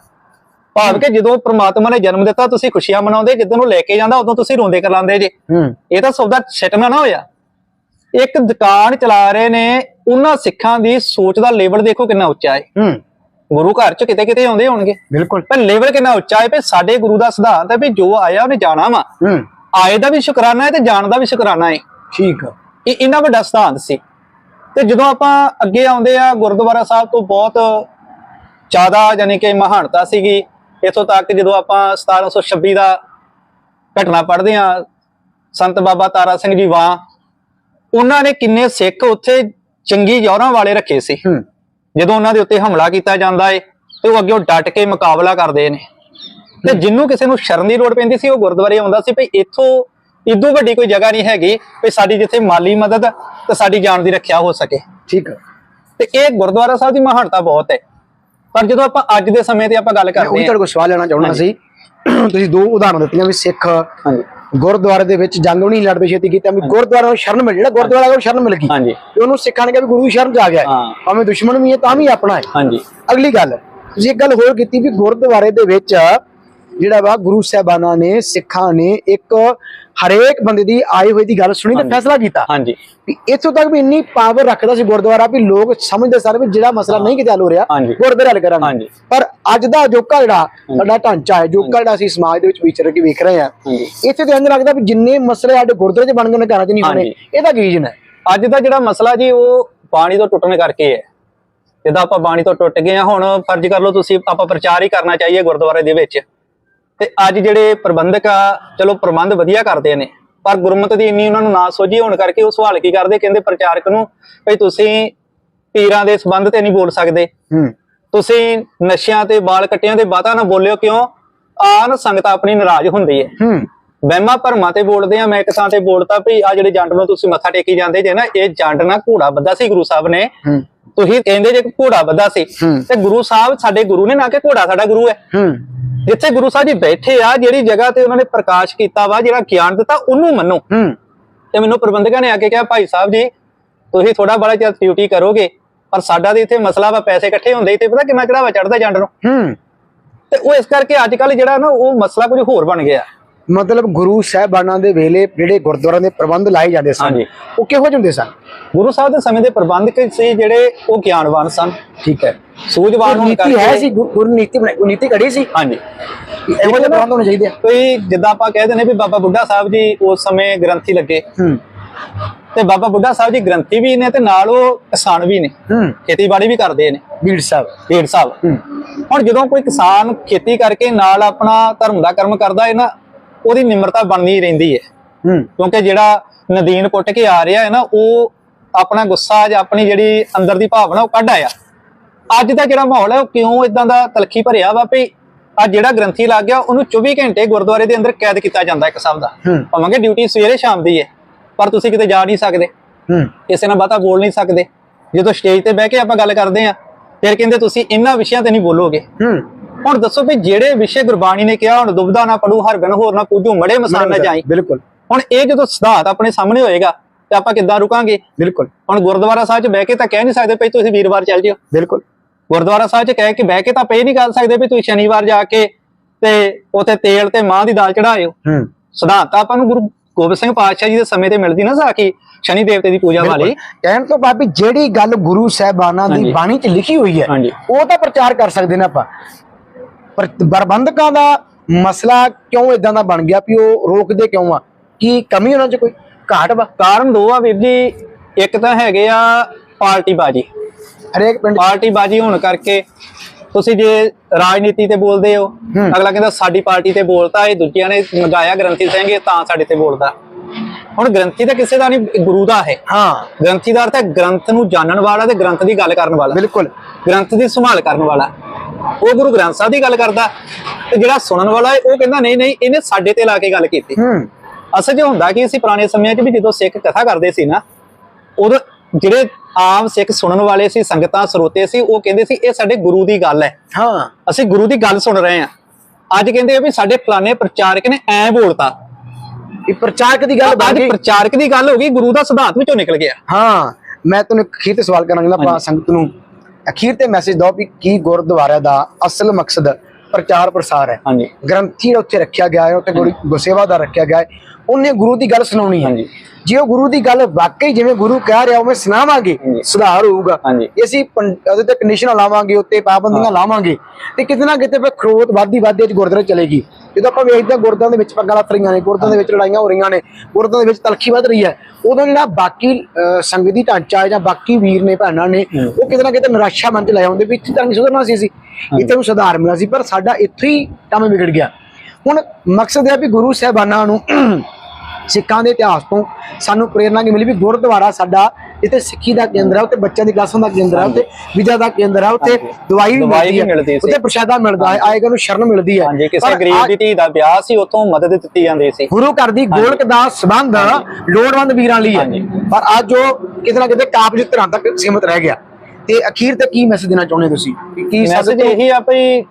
ਭਾਵ ਕਿ ਜਦੋਂ ਪ੍ਰਮਾਤਮਾ ਨੇ ਜਨਮ ਦਿੱਤਾ ਤੁਸੀਂ ਖੁਸ਼ੀਆਂ ਮਨਾਉਂਦੇ ਜਦੋਂ ਉਹ ਲੈ ਕੇ ਜਾਂਦਾ ਉਦੋਂ ਤੁਸੀਂ ਰੋਂਦੇ ਕਰਲਾਉਂਦੇ ਜੇ। ਹੂੰ। ਇਹ ਤਾਂ ਸੌਦਾ ਛਟਣਾ ਨਾ ਹੋਇਆ। ਇੱਕ ਦੁਕਾਨ ਚਲਾ ਰਹੇ ਨੇ ਉਹਨਾਂ ਸਿੱਖਾਂ ਦੀ ਸੋਚ ਦਾ ਲੈਵਲ ਦੇਖੋ ਕਿੰਨਾ ਉੱਚਾ ਹੂੰ। ਗੁਰੂ ਘਰ ਚ ਕਿਤੇ ਕਿਤੇ ਆਉਂਦੇ ਹੋਣਗੇ। ਬਿਲਕੁਲ। ਪਰ ਲੈਵਲ ਕਿੰਨਾ ਉੱਚਾ ਹੈ ਵੀ ਸਾਡੇ ਗੁਰੂ ਦਾ ਸਿਧਾਂਤ ਹੈ ਵੀ ਜੋ ਆਇਆ ਉਹਨੇ ਜਾਣਾ ਵਾ। ਹੂੰ। ਆਏ ਦਾ ਵੀ ਸ਼ੁਕਰਾਨਾ ਹੈ ਤੇ ਜਾਣ ਦਾ ਵੀ ਸ਼ੁਕਰਾਨਾ ਹੈ। ਠੀਕ ਆ। ਇਹ ਇੰਨਾ ਵੱਡਾ ਸਿਧਾਂਤ ਸੀ। ਤੇ ਜਦੋਂ ਆਪਾਂ ਅੱਗੇ ਆਉਂਦੇ ਆ ਗੁਰਦੁਆਰਾ ਸਾਹਿਬ ਤੋਂ ਬਹੁਤ ਜ਼ਿਆਦਾ ਯਾਨੀ ਕਿ ਮਹਾਨਤਾ ਸੀਗੀ। ਇਥੋਂ ਤੱਕ ਜਦੋਂ ਆਪਾਂ 1726 ਦਾ ਘਟਨਾ ਪੜ੍ਹਦੇ ਆ ਸੰਤ ਬਾਬਾ ਤਾਰਾ ਸਿੰਘ ਜੀ ਵਾਂ ਉਹਨਾਂ ਨੇ ਕਿੰਨੇ ਸਿੱਖ ਉੱਥੇ ਚੰਗੀ ਜੌਹਰਾਂ ਵਾਲੇ ਰੱਖੇ ਸੀ। ਹੂੰ। ਜਦੋਂ ਉਹਨਾਂ ਦੇ ਉੱਤੇ ਹਮਲਾ ਕੀਤਾ ਜਾਂਦਾ ਏ ਤੇ ਉਹ ਅੱਗੇ ਡਟ ਕੇ ਮੁਕਾਬਲਾ ਕਰਦੇ ਨੇ। ਤੇ ਜਿੰਨੂੰ ਕਿਸੇ ਨੂੰ ਸ਼ਰਨ ਦੀ ਲੋੜ ਪੈਂਦੀ ਸੀ ਉਹ ਗੁਰਦੁਆਰੇ ਆਉਂਦਾ ਸੀ ਭਈ ਇੱਥੋਂ ਇਦੋਂ ਵੱਡੀ ਕੋਈ ਜਗ੍ਹਾ ਨਹੀਂ ਹੈਗੀ ਵੀ ਸਾਡੀ ਜਿੱਥੇ ਮਾਲੀ ਮਦਦ ਤੇ ਸਾਡੀ ਜਾਨ ਦੀ ਰੱਖਿਆ ਹੋ ਸਕੇ। ਠੀਕ ਆ। ਤੇ ਇਹ ਗੁਰਦੁਆਰਾ ਸਾਹਿਬ ਦੀ ਮਹਾਨਤਾ ਬਹੁਤ ਹੈ ਪਰ ਜਦੋਂ ਆਪਾਂ ਅੱਜ ਦੇ ਸਮੇਂ ਤੇ ਆਪਾਂ ਗੱਲ ਕਰਦੇ ਉਹੀ ਹਾਂ ਤੁਹਾਡੇ ਕੋਲ ਸਵਾਲ ਲੈਣਾ ਚਾਹੁੰਦਾ ਸੀ। ਤੁਸੀਂ ਦੋ ਉਦਾਹਰਨ ਦਿੱਤੀਆਂ ਵੀ ਸਿੱਖ ਗੁਰਦੁਆਰੇ ਦੇ ਵਿੱਚ ਜੰਗ ਨਹੀਂ ਲੜਦੇ ਛੇਤੀ ਕੀਤਾ। ਵੀ ਗੁਰਦੁਆਰਾ ਨੂੰ ਸ਼ਰਨ ਮਿਲ ਜਿਹੜਾ ਗੁਰਦੁਆਰਾ ਨੂੰ ਸ਼ਰਨ ਮਿਲ ਗਈ। ਹਾਂਜੀ। ਤੇ ਉਹਨੂੰ ਸਿੱਖਾਂ ਨੇ ਕਿਹਾ ਵੀ ਗੁਰੂ ਸ਼ਰਨ ਜਾ ਗਿਆ। ਭਾਵੇਂ ਦੁਸ਼ਮਣ ਵੀ ਹੈ ਤਾਂ ਵੀ ਆਪਣਾ ਹੈ। ਹਾਂਜੀ। ਅਗਲੀ ਗੱਲ ਤੁਸੀਂ ਇੱਕ ਗੱਲ ਹੋਰ ਕੀਤੀ ਵੀ ਗੁਰਦੁਆਰੇ ਦੇ ਵਿੱਚ ਜਿਹੜਾ ਵਾ ਗੁਰੂ ਸਾਹਿਬਾਨਾਂ ਨੇ ਸਿੱਖਾਂ ਨੇ ਇੱਕ ਹਰੇਕ ਬੰਦੇ ਦੀ ਆਈ ਹੋਈ ਦੀ ਗੱਲ ਸੁਣੀ ਤੇ। ਫੈਸਲਾ ਕੀਤਾ। ਹਾਂਜੀ। ਵੀ ਇੱਥੋਂ ਤੱਕ ਵੀ ਇੰਨੀ ਪਾਵਰ ਰੱਖਦਾ ਸੀ ਗੁਰਦੁਆਰਾ ਵੀ ਲੋਕ ਸਮਝਦੇ ਸਨ ਵੀ ਜਿਹੜਾ ਮਸਲਾ ਨਹੀਂ ਕਿਤੇ ਹੱਲ ਹੋ ਰਿਹਾ। ਗੁਰਦੁਆਰੇ ਹੱਲ ਕਰਾਂਗੇ। ਹਾਂਜੀ। ਪਰ ਅੱਜ ਦਾ ਜੋਕਾ ਜਿਹੜਾ ਸਾਡਾ ਢਾਂਚਾ ਹੈ ਜੋਕਾ ਜਿਹੜਾ ਅਸੀਂ ਸਮਾਜ ਦੇ ਵਿੱਚ ਵਿਚਰ ਕੇ ਵੇਖ ਰਹੇ ਹਾਂ ਇੱਥੇ ਤੇ ਇੰਜ ਲੱਗਦਾ ਵੀ ਜਿੰਨੇ ਮਸਲੇ ਸਾਡੇ ਗੁਰਦੁਆਰੇ 'ਚ ਬਣ ਗਏ ਨੇ ਘਰਾਂ 'ਚ ਨਹੀਂ ਹੋਣੇ। ਇਹਦਾ ਕੀ ਰੀਜਨ ਹੈ? ਅੱਜ ਦਾ ਜਿਹੜਾ ਮਸਲਾ ਜੀ ਉਹ ਬਾਣੀ ਤੋਂ ਟੁੱਟਣ ਕਰਕੇ ਹੈ। ਜਿੱਦਾਂ ਆਪਾਂ ਬਾਣੀ ਤੋਂ ਟੁੱਟ ਗਏ ਆ ਹੁਣ ਫਰਜ਼ ਕਰ ਲਓ ਤੁਸੀਂ ਆਪਾਂ ਪ੍ਰਚਾਰ ਹੀ ਕਰਨਾ ਚਾਹੀਏ ਗੁਰਦੁਆਰੇ ਦੇ ਵਿੱਚ। ਤੇ ਅੱਜ ਜਿਹੜੇ ਪ੍ਰਬੰਧਕ ਆ ਚਲੋ ਪ੍ਰਬੰਧ ਵਧੀਆ ਕਰਦੇ ਨੇ ਪਰ ਗੁਰਮਤ ਦੀ ਇੰਨੀ ਉਹਨਾਂ ਨੂੰ ਨਾ ਸੋਝੀ ਹੋਣ ਕਰਕੇ ਉਹ ਸਵਾਲ ਕੀ ਕਰਦੇ ਕਹਿੰਦੇ ਪ੍ਰਚਾਰਕ ਨੂੰ ਭਈ ਤੁਸੀਂ ਪੀਰਾਂ ਦੇ ਸੰਬੰਧ ਤੇ ਨਹੀਂ ਬੋਲ ਸਕਦੇ। ਹੂੰ। ਤੁਸੀਂ ਨਸ਼ਿਆਂ ਤੇ ਬਾਲ ਕੱਟਿਆਂ ਤੇ ਬਾਤਾਂ ਨਾ ਬੋਲਿਓ ਕਿਉਂ? ਆਨ ਸੰਗਤ ਆਪਣੀ ਨਾਰਾਜ਼ ਹੁੰਦੀ ਹੈ ਹੂੰ। ਵਹਿਮਾਂ ਭਰਮਾਂ ਤੇ ਬੋਲਦੇ ਆ ਮੈਂ ਇੱਕ ਥਾਂ ਤੇ ਬੋਲਤਾ ਵੀ ਆ ਜਿਹੜੇ ਜੰਡ ਨੂੰ ਤੁਸੀਂ ਮੱਥਾ ਟੇਕੀ ਜਾਂਦੇ ਜੇ ਨਾ ਇਹ ਜੰਡ ਨਾ ਘੋੜਾ ਬੱਧਾ ਸੀ ਗੁਰੂ ਸਾਹਿਬ ਨੇ। ਤੁਸੀਂ ਕਹਿੰਦੇ ਜੇ ਘੋੜਾ ਬੱਧਾ ਸੀ। ਤੇ ਗੁਰੂ ਸਾਹਿਬ ਸਾਡੇ ਗੁਰੂ ਨੇ ਨਾ ਕਿ ਘੋੜਾ ਸਾਡਾ ਗੁਰੂ ਹੈ। ਜਿੱਥੇ ਗੁਰੂ ਸਾਹਿਬ ਜੀ ਬੈਠੇ ਆ ਜਿਹੜੀ ਜਗ੍ਹਾ ਤੇ ਉਹਨਾਂ ਨੇ ਪ੍ਰਕਾਸ਼ ਕੀਤਾ ਵਾ ਜਿਹੜਾ ਗਿਆਨ ਦਿੱਤਾ ਉਹਨੂੰ ਮੰਨੋ। ਤੇ ਮੈਨੂੰ ਪ੍ਰਬੰਧਕਾਂ ਨੇ ਆ ਕੇ ਕਿਹਾ ਭਾਈ ਸਾਹਿਬ ਜੀ ਤੁਸੀਂ ਥੋੜਾ ਬੜਾ ਚਿਰ ਡਿਊਟੀ ਕਰੋਗੇ ਪਰ ਸਾਡਾ ਤੇ ਇੱਥੇ ਮਸਲਾ ਵਾ ਪੈਸੇ ਇਕੱਠੇ ਹੁੰਦੇ ਇੱਥੇ ਪਤਾ ਕਿੰਨਾ ਚੜਾਵਾ ਚੜਦਾ ਜੰਡ ਨੂੰ? ਤੇ ਉਹ ਇਸ ਕਰਕੇ ਅੱਜ ਕੱਲ ਜਿਹੜਾ ਨਾ ਉਹ ਮਸਲਾ ਕੁਝ ਹੋਰ ਬਣ ਗਿਆ। ਮਤਲਬ ਗੁਰੂ ਸਾਹਿਬਾਨਾਂ ਦੇ ਵੇਲੇ ਜਿਹੜੇ ਗੁਰਦੁਆਰਿਆਂ ਦੇ ਪ੍ਰਬੰਧ ਲਾਏ ਜਾਂਦੇ ਸਨ। ਉਹ ਕਿਹੋ ਜਿਹੇ ਹੁੰਦੇ ਸਨ? ਗੁਰੂ ਸਾਹਿਬ ਦੇ ਸਮੇਂ ਦੇ ਪ੍ਰਬੰਧਕ ਸੀ ਜਿਹੜੇ ਉਹ ਗਿਆਨਵਾਨ ਸਨ। ਠੀਕ ਹੈ। ਸੂਝਵਾਨ ਹੋਣ ਨੀਤੀ ਹੈ ਕਰਕੇ ਸੀ ਗੁਰੂ ਗੁਰੂ ਨੀਤੀ ਬਣਾਈ ਨੀਤੀ ਘੜੀ ਸੀ? ਹਾਂਜੀ। ਇਹੋ ਜਿਹੇ ਪ੍ਰਬੰਧ ਹੋਣੇ ਚਾਹੀਦੇ ਆ। ਕੋਈ ਜਿੱਦਾਂ ਆਪਾਂ ਕਹਿੰਦੇ ਨੇ ਵੀ ਬਾਬਾ ਬੁੱਢਾ ਸਾਹਿਬ ਜੀ ਉਸ ਸਮੇਂ ਗ੍ਰੰਥੀ ਲੱਗੇ। ਹੂੰ। ਤੇ ਬਾਬਾ ਬੁੱਢਾ ਸਾਹਿਬ ਜੀ ਗ੍ਰੰਥੀ ਵੀ ਨੇ ਤੇ ਨਾਲ ਉਹ ਕਿਸਾਨ ਵੀ ਨੇ। ਹੂੰ। ਖੇਤੀਬਾੜੀ ਵੀ ਕਰਦੇ ਨੇ। ਬੀੜ ਸਾਹਿਬ। ਢੇਡ ਸਾਹਿਬ। ਹੂੰ। ਹੁਣ ਜਦੋਂ ਕੋਈ ਕਿਸਾਨ ਖੇਤੀ ਕਰਕੇ ਨਾਲ ਆਪਣਾ ਧਰਮ ਦਾ ਕਰਮ ਕਰਦਾ ਹੈ ਨਾ ਉਹਦੀ ਨਿਮਰਤਾ ਬਣਦੀ ਰਹਿੰਦੀ ਹੈ। ਹੂੰ। ਕਿਉਂਕਿ ਜਿਹੜਾ ਨਦੀਨ ਪੁੱਟ ਕੇ ਆ ਰਿਹਾ ਹੈ ਨਾ ਉਹ ਆਪਣਾ ਗੁੱਸਾ ਜਾਂ ਆਪਣੀ ਜਿਹੜੀ ਅੰਦਰ ਦੀ ਭਾਵਨਾ ਉਹ ਕੱਢ ਆਇਆ। ਅੱਜ ਦਾ ਜਿਹੜਾ ਮਾਹੌਲ ਹੈ ਉਹ ਕਿਉਂ ਇਦਾਂ ਦਾ ਤਲਖੀ ਭਰਿਆ ਵਾ ਵੀ ਆ ਜਿਹੜਾ ਗ੍ਰੰਥੀ ਲੱਗ ਗਿਆ ਉਹਨੂੰ 24 ਘੰਟੇ ਗੁਰਦੁਆਰੇ ਦੇ ਅੰਦਰ ਕੈਦ ਕੀਤਾ ਜਾਂਦਾ ਇੱਕ ਹਿਸਾਬ ਦਾ। ਭਾਵੇਂ ਡਿਊਟੀ ਸਵੇਰੇ ਸ਼ਾਮ ਦੀ ਹੈ ਪਰ ਤੁਸੀਂ ਕਿਤੇ ਜਾ ਨਹੀਂ ਸਕਦੇ। ਹੂੰ। ਕਿਸੇ ਨਾਲ ਬਾਤਾਂ ਬੋਲ ਨਹੀਂ ਸਕਦੇ। ਜਦੋਂ ਸਟੇਜ ਤੇ ਬਹਿ ਕੇ ਆਪਾਂ ਗੱਲ ਕਰਦੇ ਆ ਫਿਰ ਕਹਿੰਦੇ ਤੁਸੀਂ ਇਹਨਾਂ ਵਿਸ਼ਿਆਂ ਤੇ ਨਹੀਂ ਬੋਲੋਗੇ। ਹੂੰ। ਹੁਣ ਦੱਸੋ ਵੀ ਜਿਹੜੇ ਵਿਸ਼ੇ ਗੁਰਬਾਣੀ ਨੇ ਕਿਹਾ ਹੁਣ ਦੁਬਦਾ ਨਾ ਪੜੂ ਹਰ ਬਿਨ ਹੋਰ ਨਾ ਪੂਜੂ ਮੜੇ ਮਸਾਨ ਨਾ ਜਾਈ। ਬਿਲਕੁਲ। ਹੁਣ ਇਹ ਜਦੋਂ ਸਿਧਾਂਤ ਆਪਣੇ ਸਾਹਮਣੇ ਹੋਏਗਾ ਤੇ ਆਪਾਂ ਕਿੱਦਾਂ ਰੁਕਾਂਗੇ? ਬਿਲਕੁਲ। ਹੁਣ ਗੁਰਦੁਆਰਾ ਸਾਹਿਬ 'ਚ ਬਹਿ ਕੇ ਤਾਂ ਕਹਿ ਨਹੀਂ ਸਕਦੇ ਭਈ ਤੁਸੀਂ ਵੀਰਵਾਰ ਚੱਲ ਜਿਓ। ਬਿਲਕੁਲ। ਗੁਰਦੁਆਰਾ ਸਾਹਿਬ 'ਚ ਕਹਿ ਕੇ ਬਹਿ ਕੇ ਤਾਂ ਪਏ ਨਹੀਂ ਕਰ ਸਕਦੇ ਵੀ ਤੁਸੀਂ ਸ਼ਨੀਵਾਰ ਜਾ ਕੇ ਤੇ ਉਥੇ ਤੇਲ ਤੇ ਮਾਂ ਦੀ ਦਾਲ ਚੜਾਇਓ ਹੂੰ। ਸਿਧਾਂਤ ਆਪਾਂ ਨੂੰ ਗੁਰੂ ਗੋਬਿੰਦ ਸਿੰਘ ਪਾਤਸ਼ਾਹ ਜੀ ਦੇ ਸਮੇਂ ਤੇ ਮਿਲਦੀ ਨਾ ਸਾਖੀ ਸ਼ਨੀ ਦੇਵਤੇ ਦੀ ਪੂਜਾ ਵਾਲੀ। ਕਹਿਣ ਤੋਂ ਭਾਵੇਂ ਜਿਹੜੀ ਗੱਲ ਗੁਰੂ ਸਾਹਿਬਾਨਾਂ ਦੀ। ਬਾਣੀ 'ਚ ਲਿਖੀ ਹੋਈ ਹੈ। ਉਹ ਤਾਂ ਪ੍ਰਚਾਰ ਕਰ ਸਕਦੇ ਨੇ ਆਪਾਂ। ਪਰ ਪ੍ਰਬੰਧਕਾਂ ਦਾ ਮਸਲਾ ਕਿਉਂ ਇਦਾਂ ਦਾ ਬਣ ਗਿਆ ਵੀ ਉਹ ਰੋਕਦੇ ਕਿਉਂ ਆ? ਕੀ ਕਮੀ ਉਹਨਾਂ 'ਚ ਕੋਈ? ਘਾਟ ਵਾ? ਕਾਰਨ ਦੋ ਆ ਵੀਰ ਜੀ। ਇੱਕ ਤਾਂ ਹੈਗੇ ਆ ਪਾਰਟੀ ਬਾਜੀ ਹਰੇਕ ਪਿੰਡ ਪਾਰਟੀ ਬਾਜੀ ਹੋਣ ਕਰਕੇ ਤੁਸੀਂ ਜੇ ਰਾਜਨੀਤੀ ਤੇ ਬੋਲਦੇ ਹੋ। ਅਗਲਾ ਕਹਿੰਦਾ ਸਾਡੀ ਪਾਰਟੀ ਤੇ ਬੋਲਤਾ ਇਹ ਦੂਜਿਆਂ ਨੇ ਲਗਾਇਆ ਗ੍ਰੰਥੀ ਸਿੰਘ ਇਹ ਤਾਂ ਸਾਡੇ ਤੇ ਬੋਲਦਾ। ਹੁਣ ਗ੍ਰੰਥੀ ਤਾਂ ਕਿਸੇ ਦਾ ਨਹੀਂ ਗੁਰੂ ਦਾ ਹੈ। ਹਾਂ। ਗ੍ਰੰਥੀ ਦਾ ਅਰਥ ਹੈ ਗ੍ਰੰਥ ਨੂੰ ਜਾਣਨ ਵਾਲਾ ਤੇ ਗ੍ਰੰਥ ਦੀ ਗੱਲ ਕਰਨ ਵਾਲਾ। ਬਿਲਕੁਲ। ਗ੍ਰੰਥ ਦੀ ਸੰਭਾਲ ਕਰਨ ਵਾਲਾ। ਉਹ ਗੁਰੂ ਗ੍ਰੰਥ ਸਾਹਿਬ ਦੀ ਗੱਲ ਕਰਦਾ ਤੇ ਜਿਹੜਾ ਸੁਣਨ ਵਾਲਾ ਹੈ ਉਹ ਕਹਿੰਦਾ ਨਹੀਂ ਨਹੀਂ ਇਹਨੇ ਸਾਡੇ ਤੇ ਲਾ ਕੇ ਗੱਲ ਕੀਤੀ। ਅਸਲ 'ਚ ਹੁੰਦਾ ਕਿ ਅਸੀਂ ਪੁਰਾਣੇ ਸਮਿਆਂ 'ਚ ਵੀ ਜਦੋਂ ਸਿੱਖ ਕਥਾ ਕਰਦੇ ਸੀ ਨਾ ਉਦੋਂ ਜਿਹੜੇ ਆਮ ਸਿੱਖ ਸੁਣਨ ਵਾਲੇ ਸੀ ਸੰਗਤਾਂ ਸਰੋਤੇ ਸੀ ਉਹ ਕਹਿੰਦੇ ਸੀ ਇਹ ਸਾਡੇ ਗੁਰੂ ਦੀ ਗੱਲ ਹੈ। ਹਾਂ। ਅਸੀਂ ਗੁਰੂ ਦੀ ਗੱਲ ਸੁਣ ਰਹੇ ਹਾਂ। ਅੱਜ ਕਹਿੰਦੇ ਆ ਵੀ ਸਾਡੇ ਫਲਾਣੇ ਪ੍ਰਚਾਰਕ ਨੇ ਐ ਬੋਲਤਾ। ਇਹ ਪ੍ਰਚਾਰਕ ਦੀ ਗੱਲ ਗਈ। ਪ੍ਰਚਾਰਕ ਦੀ ਗੱਲ ਹੋ ਗਈ ਗੁਰੂ ਦਾ ਸਿਧਾਂਤ ਵਿੱਚੋਂ ਨਿਕਲ ਗਿਆ। ਹਾਂ। ਮੈਂ ਤੁਹਾਨੂੰ ਇੱਕ ਅਖੀਰ ਤੇ ਸਵਾਲ ਕਰਾਂਗਾ ਆਪਾਂ ਸੰਗਤ ਨੂੰ। ਅਖੀਰ ਤੇ ਮੈਸੇਜ ਦਿਓ ਵੀ ਕੀ ਗੁਰਦੁਆਰਾ ਦਾ ਅਸਲ ਮਕਸਦ ਪ੍ਰਚਾਰ ਪ੍ਰਸਾਰ ਹੈ। ਹਾਂਜੀ। ਗ੍ਰੰਥੀ ਉੱਥੇ ਰੱਖਿਆ ਗਿਆ ਹੈ ਉੱਥੇ ਗੁਰੂ ਗੁਸੇਵਾਦਾਰ ਰੱਖਿਆ ਗਿਆ ਹੈ। ਉਹਨੇ ਗੁਰੂ ਦੀ ਗੱਲ ਸੁਣਾਉਣੀ ਹੈ। ਜੇ ਉਹ ਗੁਰੂ ਦੀ ਗੱਲ ਵਾਕਈ ਜਿਵੇਂ ਗੁਰੂ ਕਹਿ ਰਿਹਾ ਉਵੇਂ ਸੁਣਾਵਾਂਗੇ। ਸੁਧਾਰ ਹੋਊਗਾ। ਅਸੀਂ ਉਹਦੇ ਤੇ ਕੰਡੀਸ਼ਨਾਂ ਲਾਵਾਂਗੇ ਉੱਤੇ ਪਾਬੰਦੀਆਂ ਲਾਵਾਂਗੇ। ਤੇ ਕਿਤੇ ਨਾ ਕਿਤੇ ਫਿਰ ਖਰੋਤ ਵਾਦੀ ਵਾਦੀ ਅੱਜ ਗੁਰਦੁਆਰੇ ਚਲੇਗੀ। ਜਦੋਂ ਆਪਾਂ ਵੇਖਦੇ ਗੁਰਦੁਆਰਿਆਂ ਦੇ ਵਿੱਚ ਪੱਗਾਂ ਲੱਥ ਰਹੀਆਂ ਨੇ ਗੁਰਦੁਆਰਿਆਂ ਦੇ ਵਿੱਚ ਲੜਾਈਆਂ ਹੋ ਰਹੀਆਂ ਨੇ ਗੁਰਦੁਆਰਿਆਂ ਦੇ ਵਿੱਚ ਤਲਖੀ ਵੱਧ ਰਹੀ ਹੈ ਉਦੋਂ ਜਿਹੜਾ ਬਾਕੀ ਸੰਗਤੀ ਢਾਂਚਾ ਹੈ ਜਾਂ ਬਾਕੀ ਵੀਰ ਨੇ ਭੈਣਾਂ ਨੇ ਉਹ ਕਿਤੇ ਨਾ ਕਿਤੇ ਨਿਰਾਸ਼ਾ ਮਨ ਚ ਲੈ ਆਉਂਦੇ ਵੀ ਇੱਥੇ ਤਾਂ ਸੁਧਰਨਾ ਸੀ ਅਸੀਂ। ਇੱਥੇ ਨੂੰ ਸੁਧਾਰ ਮਿਲਣਾ ਸੀ ਪਰ ਸਾਡਾ ਇੱਥੇ ਹੀ ਕੰਮ ਵਿਗੜ ਗਿਆ। ਹੁਣ ਮਕਸਦ ਹੈ ਵੀ ਗੁਰੂ ਸਾਹਿਬਾਨਾਂ ਨੂੰ ਸਿੱਖਾਂ ਦੇ ਇਤਿਹਾਸ ਤੋਂ ਸਾਨੂੰ ਪ੍ਰੇਰਣਾ ਕੀ ਮਿਲੀ ਵੀ ਗੁਰਦੁਆਰਾ ਸਾਡਾ ਇੱਥੇ ਸਿੱਖੀ ਦਾ ਕੇਂਦਰ ਹੈ ਉੱਤੇ ਬੱਚਿਆਂ ਦੀ ਕਲਾਸਾਂ ਦਾ ਕੇਂਦਰ ਹੈ ਉੱਤੇ ਵਿਦਿਆ ਦਾ ਕੇਂਦਰ ਹੈ ਉੱਤੇ ਦਵਾਈ ਵੀ ਮਿਲਦੀ ਹੈ। ਉੱਤੇ ਪ੍ਰਸ਼ਾਦਾ ਮਿਲਦਾ ਹੈ ਆਏਗਾ ਨੂੰ ਸ਼ਰਨ ਮਿਲਦੀ ਹੈ। ਹਾਂਜੀ ਕਿਸੇ ਗਰੀਬ ਦੀ ਧੀ ਦਾ ਵਿਆਹ ਸੀ ਉਤੋਂ ਮਦਦ ਦਿੱਤੀ ਜਾਂਦੀ ਸੀ। ਗੁਰੂ ਘਰ ਦੀ ਗੋਲਕ ਦਾ ਸਬੰਧ ਲੋੜਵੰਦ ਵੀਰਾਂ ਲਈ ਹੈ। ਪਰ ਅੱਜ ਉਹ ਕਿਤੇ ਨਾ ਕਿਤੇ ਕਾਬਜ ਧਿਰਾਂ ਤੱਕ ਸੀਮਤ ਰਹਿ ਗਿਆ। ਤੇ ਅਖੀਰ ਤੇ ਕੀ ਮੈਸੇਜ ਦੇਣਾ ਚਾਹੁੰਦੇ ਤੁਸੀਂ? ਕੀ ਮੈਸੇਜ ਇਹੀ ਆ ਭਈ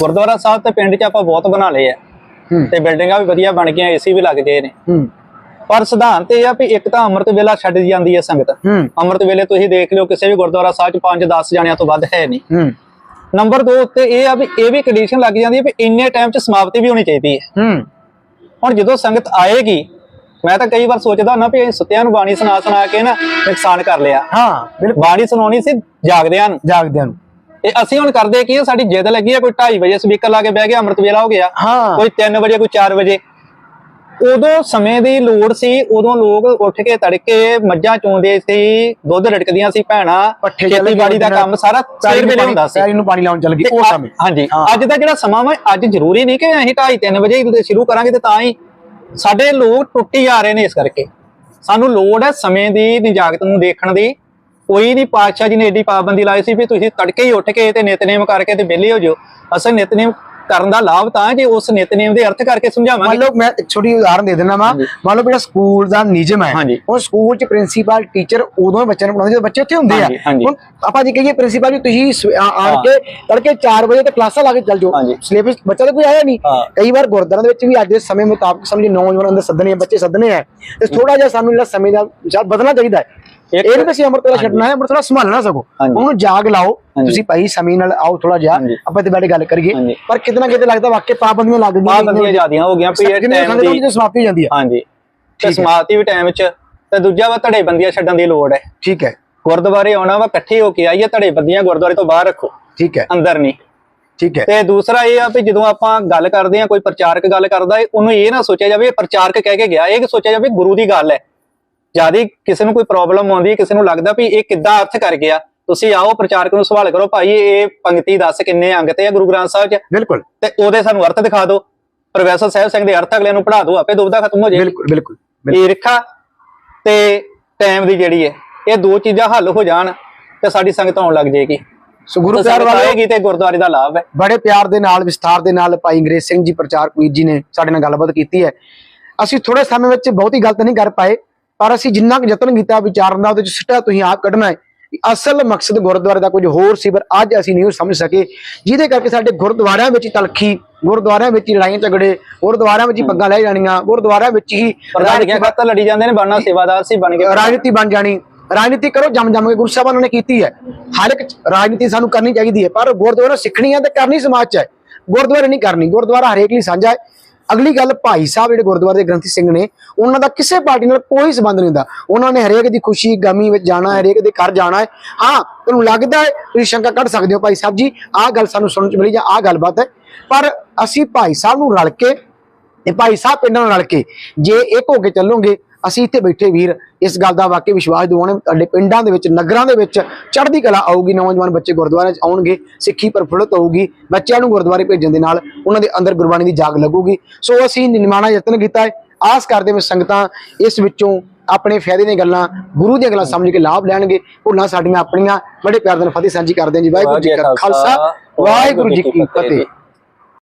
ਗੁਰਦੁਆਰਾ ਸਾਹਿਬ ਤੇ ਪਿੰਡ 'ਚ ਆਪਾਂ ਬਹੁਤ ਬਣਾ ਲਏ ਆ। ਤੇ ਬਿਲਡਿੰਗਾਂ ਵੀ ਵਧੀਆ ਬਣ ਗਈਆਂ ਏਸੀ ਵੀ ਲੱਗ ਗਏ ਨੇ। ਪਰ ਸਿਧਾਂਤ ਇਹ ਆ ਵੀ ਇੱਕ ਤਾਂ ਅੰਮ੍ਰਿਤ ਵੇਲਾ ਛੱਡ ਜਾਂਦੀ ਹੈ ਸੰਗਤ। ਅੰਮ੍ਰਿਤ ਵੇਲੇ ਤੁਸੀਂ ਦੇਖ ਲਿਓ ਕਿਸੇ ਵੀ ਗੁਰਦੁਆਰਾ ਸਾਹਿਬ 'ਚ 5-10 ਜਣਿਆਂ ਤੋਂ ਵੱਧ ਹੈ ਨਹੀਂ। ਨੰਬਰ 2 ਉੱਤੇ ਇਹ ਆ ਵੀ ਇਹ ਵੀ ਕੰਡੀਸ਼ਨ ਲੱਗ ਜਾਂਦੀ ਹੈ ਵੀ ਇੰਨੇ ਟਾਈਮ 'ਚ ਸਮਾਪਤੀ ਵੀ ਹੋਣੀ ਚਾਹੀਦੀ ਹੈ। ਹੁਣ ਜਦੋਂ ਸੰਗਤ ਆਏਗੀ ਮੈਂ ਤਾਂ ਕਈ ਵਾਰ ਸੋਚਦਾ ਹੁੰਦਾ ਵੀ ਸੁੱਤਿਆਂ ਨੂੰ ਬਾਣੀ ਸੁਣਾ ਸੁਣਾ ਕੇ ਨਾ ਨੁਕਸਾਨ ਕਰ ਲਿਆ। ਹਾਂ ਬਿਲਕੁਲ। ਬਾਣੀ ਸੁਣਾਉਣੀ ਸੀ ਜਾਗਦਿਆਂ ਨੂੰ। ਜਾਗਦਿਆਂ ਨੂੰ। ਤੇ ਅਸੀਂ ਹੁਣ ਕਰਦੇ ਕੀ ਆ ਸਾਡੀ ਜਿੱਦ ਲੱਗੀ ਆ ਕੋਈ 2:30 ਵਜੇ ਸਪੀਕਰ ਲਾ ਕੇ ਬਹਿ ਗਿਆ ਅੰਮ੍ਰਿਤ ਵੇਲਾ ਹੋ ਗਿਆ। ਹਾਂ। ਕੋਈ 3 ਵਜੇ ਕੋਈ 4 ਵਜੇ। ਉਦੋਂ ਸਮੇਂ ਦੀ ਲੋੜ ਸੀ ਉਦੋਂ ਲੋਕ ਉੱਠ ਕੇ ਤੜਕੇ ਮੱਝਾਂ ਚੋਂਦੇ ਸੀ ਦੁੱਧ ਰੜਕਦੀਆਂ ਸੀ ਭੈਣਾਂ ਪੱਠੇ ਚੱਲ ਖੇਤੀਬਾੜੀ ਦਾ ਕੰਮ ਸਾਰਾ ਸਵੇਰ ਵੇਲੇ ਹੁੰਦਾ ਸੀ। ਪੈਰੀ ਨੂੰ ਪਾਣੀ ਲਾਉਣ ਚੱਲ ਗਈ ਤੇ ਉਹ ਸਮੇਂ। ਹਾਂਜੀ ਹਾਂ। ਅੱਜ ਦਾ ਜਿਹੜਾ ਸਮਾਂ ਵਾ ਅੱਜ ਜ਼ਰੂਰੀ ਨਹੀਂ ਕਿ ਅਸੀਂ 2:30 3 ਵਜੇ ਹੀ ਸ਼ੁਰੂ ਕਰਾਂਗੇ ਤੇ ਤਾਂ ਹੀ ਸਾਡੇ ਲੋਕ ਟੁੱਟੀ ਜਾ ਰਹੇ ਨੇ ਇਸ ਕਰਕੇ। ਸਾਨੂੰ ਲੋੜ ਹੈ ਸਮੇਂ ਦੀ ਨਿਜਾਗਤ ਨੂੰ ਦੇਖਣ ਦੀ। ਕੋਈ ਨਹੀਂ ਪਾਤਸ਼ਾਹ ਜੀ ਨੇ ਏਡੀ ਪਾਬੰਦੀ ਲਾਈ ਸੀ ਵੀ ਤੁਸੀਂ ਤੜਕੇ ਹੀ ਉੱਠ ਕੇ ਤੇ ਨਿਤਨੇਮ ਕਰਕੇ ਤੇ ਵਿਹਲੇ ਹੋ ਜਾਓ ਅਸਲ ਨਿਤਨੇਮ ਕਰਨ ਦਾ ਲਾਭ ਤਾਂ ਜੇ ਉਸ ਨਿਤਨੇਮ ਦੇ ਅਰਥ ਕਰਕੇ ਮੰਨ ਸਮਝਾਵਾਂਗੇ ਲਓ ਮੈਂ ਇੱਕ ਛੋਟੀ ਉਦਾਹਰਨ ਦੇ ਦਿੰਦਾ ਵਾਂ ਮੰਨ ਲਓ ਜਿਹੜਾ ਸਕੂਲ ਦਾ ਨਿਯਮ ਹੈ। ਉਹ ਸਕੂਲ ਚ ਪ੍ਰਿੰਸੀਪਲ ਟੀਚਰ ਉਦੋਂ ਹੀ ਬੱਚਿਆਂ ਨੂੰ ਪੜਾਉਂਦੇ ਜਦੋਂ ਬੱਚੇ ਉੱਥੇ ਹੁੰਦੇ ਆ। ਹੁਣ ਆਪਾਂ ਜੇ ਕਹੀਏ ਪ੍ਰਿੰਸੀਪਲ ਵੀ ਤੁਸੀਂ ਆ- ਆਣ। ਕੇ ਤੜਕੇ 4 ਵਜੇ ਤੇ ਕਲਾਸਾਂ ਲਾ ਕੇ ਚੱਲ ਜਾਓ। ਸਿਲੇਬਸ ਬੱਚਾ ਤਾਂ ਕੋਈ ਆਇਆ ਨਹੀਂ। ਕਈ ਵਾਰ ਗੁਰਦੁਆਰਿਆਂ ਦੇ ਵਿੱਚ ਵੀ ਅੱਜ ਦੇ ਸਮੇਂ ਮੁਤਾਬਕ ਸਮਝੇ ਨੌਜਵਾਨਾਂ ਦੇ ਸੱਦਣੇ ਬੱਚੇ ਸੱਦਣੇ ਆ ਤੇ ਥੋੜਾ ਜਿਹਾ ਸਾਨੂੰ ਜਿਹੜਾ ਸਮੇਂ ਦਾ ਵਿਚਾਰ ਬਦਲਣਾ ਚਾਹੀਦਾ ਹੈ ਇਹ ਨਹੀਂ ਅਸੀਂ ਅੰਮ੍ਰਿਤ ਵੇਲਾ ਛੱਡਣਾ ਹੈ ਅੰਮ੍ਰਿਤ ਵੇਲਾ ਸੰਭਾਲਣਾ ਸਗੋ। ਉਹਨੂੰ ਜਾਗ ਲਾਓ। ਤੁਸੀਂ ਭਾਈ ਸਮੇਂ ਨਾਲ ਆਓ ਥੋੜਾ ਜਿਹਾ। ਆਪਾਂ ਤੇ ਬੈਠੇ ਗੱਲ ਕਰੀਏ। ਪਰ ਕਿਤੇ ਨਾ ਕਿਤੇ ਲੱਗਦਾ ਵਾਕਿਆ ਪਾਬੰਦੀਆਂ ਲੱਗ ਗਈਆਂ ਪਾਬੰਦੀਆਂ ਜ਼ਿਆਦੀਆਂ ਹੋ ਗਈਆਂ ਜਿੰਨੇ ਟਾਈਮ ਦੀ ਦੀ ਸਮਾਪਤੀ ਹੋ ਜਾਂਦੀ ਹੈ। ਹਾਂਜੀ। ਤੇ। ਸਮਾਪਤੀ ਵੀ ਟਾਈਮ 'ਚ ਤੇ ਦੂਜਾ ਵਾ ਧੜੇ ਬੰਦੀਆਂ ਛੱਡਣ ਦੀ ਲੋੜ ਹੈ। ਠੀਕ ਹੈ। ਗੁਰਦੁਆਰੇ ਆਉਣਾ ਵਾ ਇਕੱਠੇ ਹੋ ਕੇ ਆਈਏ ਧੜੇ ਬੰਦੀਆਂ ਗੁਰਦੁਆਰੇ ਤੋਂ ਬਾਹਰ ਰੱਖੋ। ਠੀਕ ਹੈ। ਅੰਦਰ ਨਹੀਂ। ਠੀਕ ਹੈ। ਤੇ ਦੂਸਰਾ ਇਹ ਆ ਵੀ ਜਦੋਂ ਆਪਾਂ ਗੱਲ ਕਰਦੇ ਆ ਕੋਈ ਪ੍ਰਚਾਰਕ ਗੱਲ ਕਰਦਾ ਹੈ ਉਹਨੂੰ ਇਹ ਨਾ ਸੋਚਿਆ ਜਾਵੇ ਪ੍ਰਚਾਰਕ ਕਹਿ ਕੇ ਗਿਆ ਇਹ ਸੋਚਿਆ ਜਾਵੇ ਗੁਰੂ ਦੀ ਗੱਲ ਹੈ। ਜਿਆਦੀ ਕਿਸੇ ਨੂੰ ਕੋਈ ਪ੍ਰੋਬਲਮ ਆਉਂਦੀ ਹੈ ਕਿਸੇ ਨੂੰ ਲੱਗਦਾ ਵੀ ਇਹ ਕਿੱਦਾਂ ਅਰਥ ਕਰ ਗਿਆ ਤੁਸੀਂ ਆਓ ਪ੍ਰਚਾਰਕ ਨੂੰ ਸਵਾਲ ਕਰੋ ਭਾਈ ਇਹ ਪੰਕਤੀ ਦੱਸ ਕਿੰਨੇ ਅੰਗ ਤੇ ਆ ਗੁਰੂ ਗ੍ਰੰਥ ਸਾਹਿਬ 'ਚ? ਬਿਲਕੁਲ। ਤੇ ਉਹਦੇ ਸਾਨੂੰ ਅਰਥ ਦਿਖਾ ਦਿਓ। ਪ੍ਰੋਫੈਸਰ ਸਾਹਿਬ ਸਿੰਘ ਦੇ ਅਰਥ ਅਗਲੇ ਨੂੰ ਪੜ੍ਹਾ ਦਿਓ ਆਪੇ ਦੁਬਦਾ ਖਤਮ ਹੋ ਜਾਏਗੀ। ਬਿਲਕੁਲ ਬਿਲਕੁਲ ਬਿਲਕੁਲ। ਈਰਖਾ ਤੇ ਟਾਈਮ ਦੀ ਜਿਹੜੀ ਹੈ ਇਹ ਦੋ ਚੀਜ਼ਾਂ ਹੱਲ ਹੋ ਜਾਣ ਤੇ ਸਾਡੀ ਸੰਗਤ ਆਉਣ ਲੱਗ ਜਾਏਗੀ। ਸੋ ਗੁਰੂ ਪਿਆਰ ਸੰਗਤ ਵਾਲੇ ਆਏਗੀ ਤੇ ਗੁਰਦੁਆਰੇ ਦਾ ਲਾਭ ਹੈ। ਬੜੇ ਪਿਆਰ ਦੇ ਨਾਲ ਵਿਸਥਾਰ ਦੇ ਨਾਲ ਭਾਈ ਅੰਗਰੇਜ਼ ਸਿੰਘ ਜੀ ਪ੍ਰਚਾਰਕ ਵੀਰ ਜੀ ਨੇ ਸਾਡੇ ਨਾਲ ਗੱਲਬਾਤ ਕੀਤੀ ਹੈ। ਅਸੀਂ ਥੋੜੇ ਸਮੇਂ ਵਿੱਚ ਬਹੁਤੀ ਗਲਤ ਨਹੀਂ ਕਰ ਪਾਏ ਪਰ ਅਸੀਂ ਜਿੰਨਾ ਕੁ ਯਤਨ ਕੀਤਾ ਵਿਚਾਰਨ ਦਾ ਉਹਦੇ ਚ ਸਿੱਟਾ ਤੁਸੀਂ ਆਪ ਕੱਢਣਾ ਹੈ। ਅਸਲ ਮਕਸਦ ਗੁਰਦੁਆਰੇ ਦਾ ਕੁਝ ਹੋਰ ਸੀ ਪਰ ਅੱਜ ਅਸੀਂ ਨਹੀਂ ਉਹ ਸਮਝ ਸਕੇ। ਜਿਹਦੇ ਕਰਕੇ ਸਾਡੇ ਗੁਰਦੁਆਰਿਆਂ ਵਿੱਚ ਤਲਖੀ ਗੁਰਦੁਆਰਿਆਂ ਵਿੱਚ ਲੜਾਈਆਂ ਝਗੜੇ ਗੁਰਦੁਆਰਿਆਂ ਵਿੱਚ ਪੱਗਾਂ ਲੈ ਜਾਣੀਆਂ ਗੁਰਦੁਆਰਿਆਂ ਵਿੱਚ ਹੀ ਖਾਤਰ ਲੜੀ ਜਾਂਦੇ ਨੇ ਬਣਨਾ ਸੇਵਾਦਾਰ ਸੀ ਬਣ ਕੇ ਰਾਜਨੀਤੀ ਬਣ ਜਾਣੀ। ਰਾਜਨੀਤੀ ਕਰੋ ਜਮ ਜਮ ਕੇ ਗੁਰੂ ਸਾਹਿਬਾਨ ਨੇ ਕੀਤੀ ਹੈ। ਹਰ ਇੱਕ ਰਾਜਨੀਤੀ ਸਾਨੂੰ ਕਰਨੀ ਚਾਹੀਦੀ ਹੈ ਪਰ ਗੁਰਦੁਆਰਾ ਸਿੱਖਣੀ ਹੈ ਤੇ ਕਰਨੀ ਸਮਾਜ ਚ ਹੈ। ਗੁਰਦੁਆਰੇ ਨਹੀਂ ਕਰਨੀ ਗੁਰਦੁਆਰਾ ਹਰੇਕ ਲਈ ਸਾਂਝਾ ਹੈ। ਅਗਲੀ ਗੱਲ ਭਾਈ ਸਾਹਿਬ ਜਿਹੜੇ ਗੁਰਦੁਆਰੇ ਦੇ ਗ੍ਰੰਥੀ ਸਿੰਘ ਨੇ, ਉਹਨਾਂ ਦਾ ਕਿਸੇ ਪਾਰਟੀ ਨਾਲ ਕੋਈ ਸੰਬੰਧ ਨਹੀਂ ਹੁੰਦਾ। ਉਹਨਾਂ ਨੇ ਹਰੇਕ ਦੀ ਖੁਸ਼ੀ, ਗਮੀ ਵਿੱਚ ਜਾਣਾ ਹਰੇਕ ਦੇ ਘਰ ਜਾਣਾ ਹੈ। ਹਾਂ, ਤੁਹਾਨੂੰ ਲੱਗਦਾ ਹੈ ਤੁਸੀਂ ਸ਼ੰਕਾ ਕੱਢ ਸਕਦੇ ਹੋ ਭਾਈ ਸਾਹਿਬ ਜੀ, ਆਹ ਗੱਲ ਸਾਨੂੰ ਸੁਣਨ ਚ ਮਿਲੀ ਜਾਂ ਆਹ ਗੱਲਬਾਤ ਹੈ। ਪਰ ਅਸੀਂ ਭਾਈ ਸਾਹਿਬ ਨੂੰ ਰਲ ਕੇ ਤੇ ਭਾਈ ਸਾਹਿਬ ਪਿੰਡਾਂ ਨਾਲ ਰਲ ਕੇ ਜੇ ਇੱਕ ਹੋ ਕੇ ਚੱਲੋਗੇ ਅਸੀਂ ਇੱਥੇ ਬੈਠੇ ਵੀਰ ਇਸ ਗੱਲ ਦਾ ਵਾਕਈ ਵਿਸ਼ਵਾਸ ਦਿਵਾਉਣੇ ਤੁਹਾਡੇ ਪਿੰਡਾਂ ਦੇ ਵਿੱਚ ਨਗਰਾਂ ਦੇ ਵਿੱਚ ਚੜ੍ਹਦੀ ਕਲਾ ਆਊਗੀ ਨੌਜਵਾਨ ਬੱਚੇ ਗੁਰਦੁਆਰਿਆਂ 'ਚ ਆਉਣਗੇ ਸਿੱਖੀ ਪ੍ਰਫੁੱਲਤ ਹੋਊਗੀ ਬੱਚਿਆਂ ਨੂੰ ਗੁਰਦੁਆਰੇ ਭੇਜਣ ਦੇ ਨਾਲ ਉਹਨਾਂ ਦੇ ਅੰਦਰ ਗੁਰਬਾਣੀ ਦੀ ਜਾਗ ਲੱਗੂਗੀ। ਸੋ ਅਸੀਂ ਨਿਮਾਣਾ ਯਤਨ ਕੀਤਾ ਹੈ। ਆਸ ਕਰਦੇ ਹਾਂ ਸੰਗਤਾਂ ਇਸ ਵਿੱਚੋਂ ਆਪਣੇ ਫਾਇਦੇ ਦੀਆਂ ਗੱਲਾਂ ਗੁਰੂ ਦੀਆਂ ਗੱਲਾਂ ਸਮਝ ਕੇ ਲਾਭ ਲੈਣਗੇ। ਭੁੱਲਾਂ ਸਾਡੀਆਂ ਆਪਣੀਆਂ। ਬੜੇ ਪਿਆਰ ਨਾਲ ਫਤਿਹ ਸਾਂਝੀ ਕਰਦੇ ਹਾਂ ਜੀ। ਵਾਹਿਗੁਰੂ ਜੀ ਕਾ ਖਾਲਸਾ। ਵਾਹਿਗੁਰੂ ਜੀ ਕੀ ਫਤਿਹ।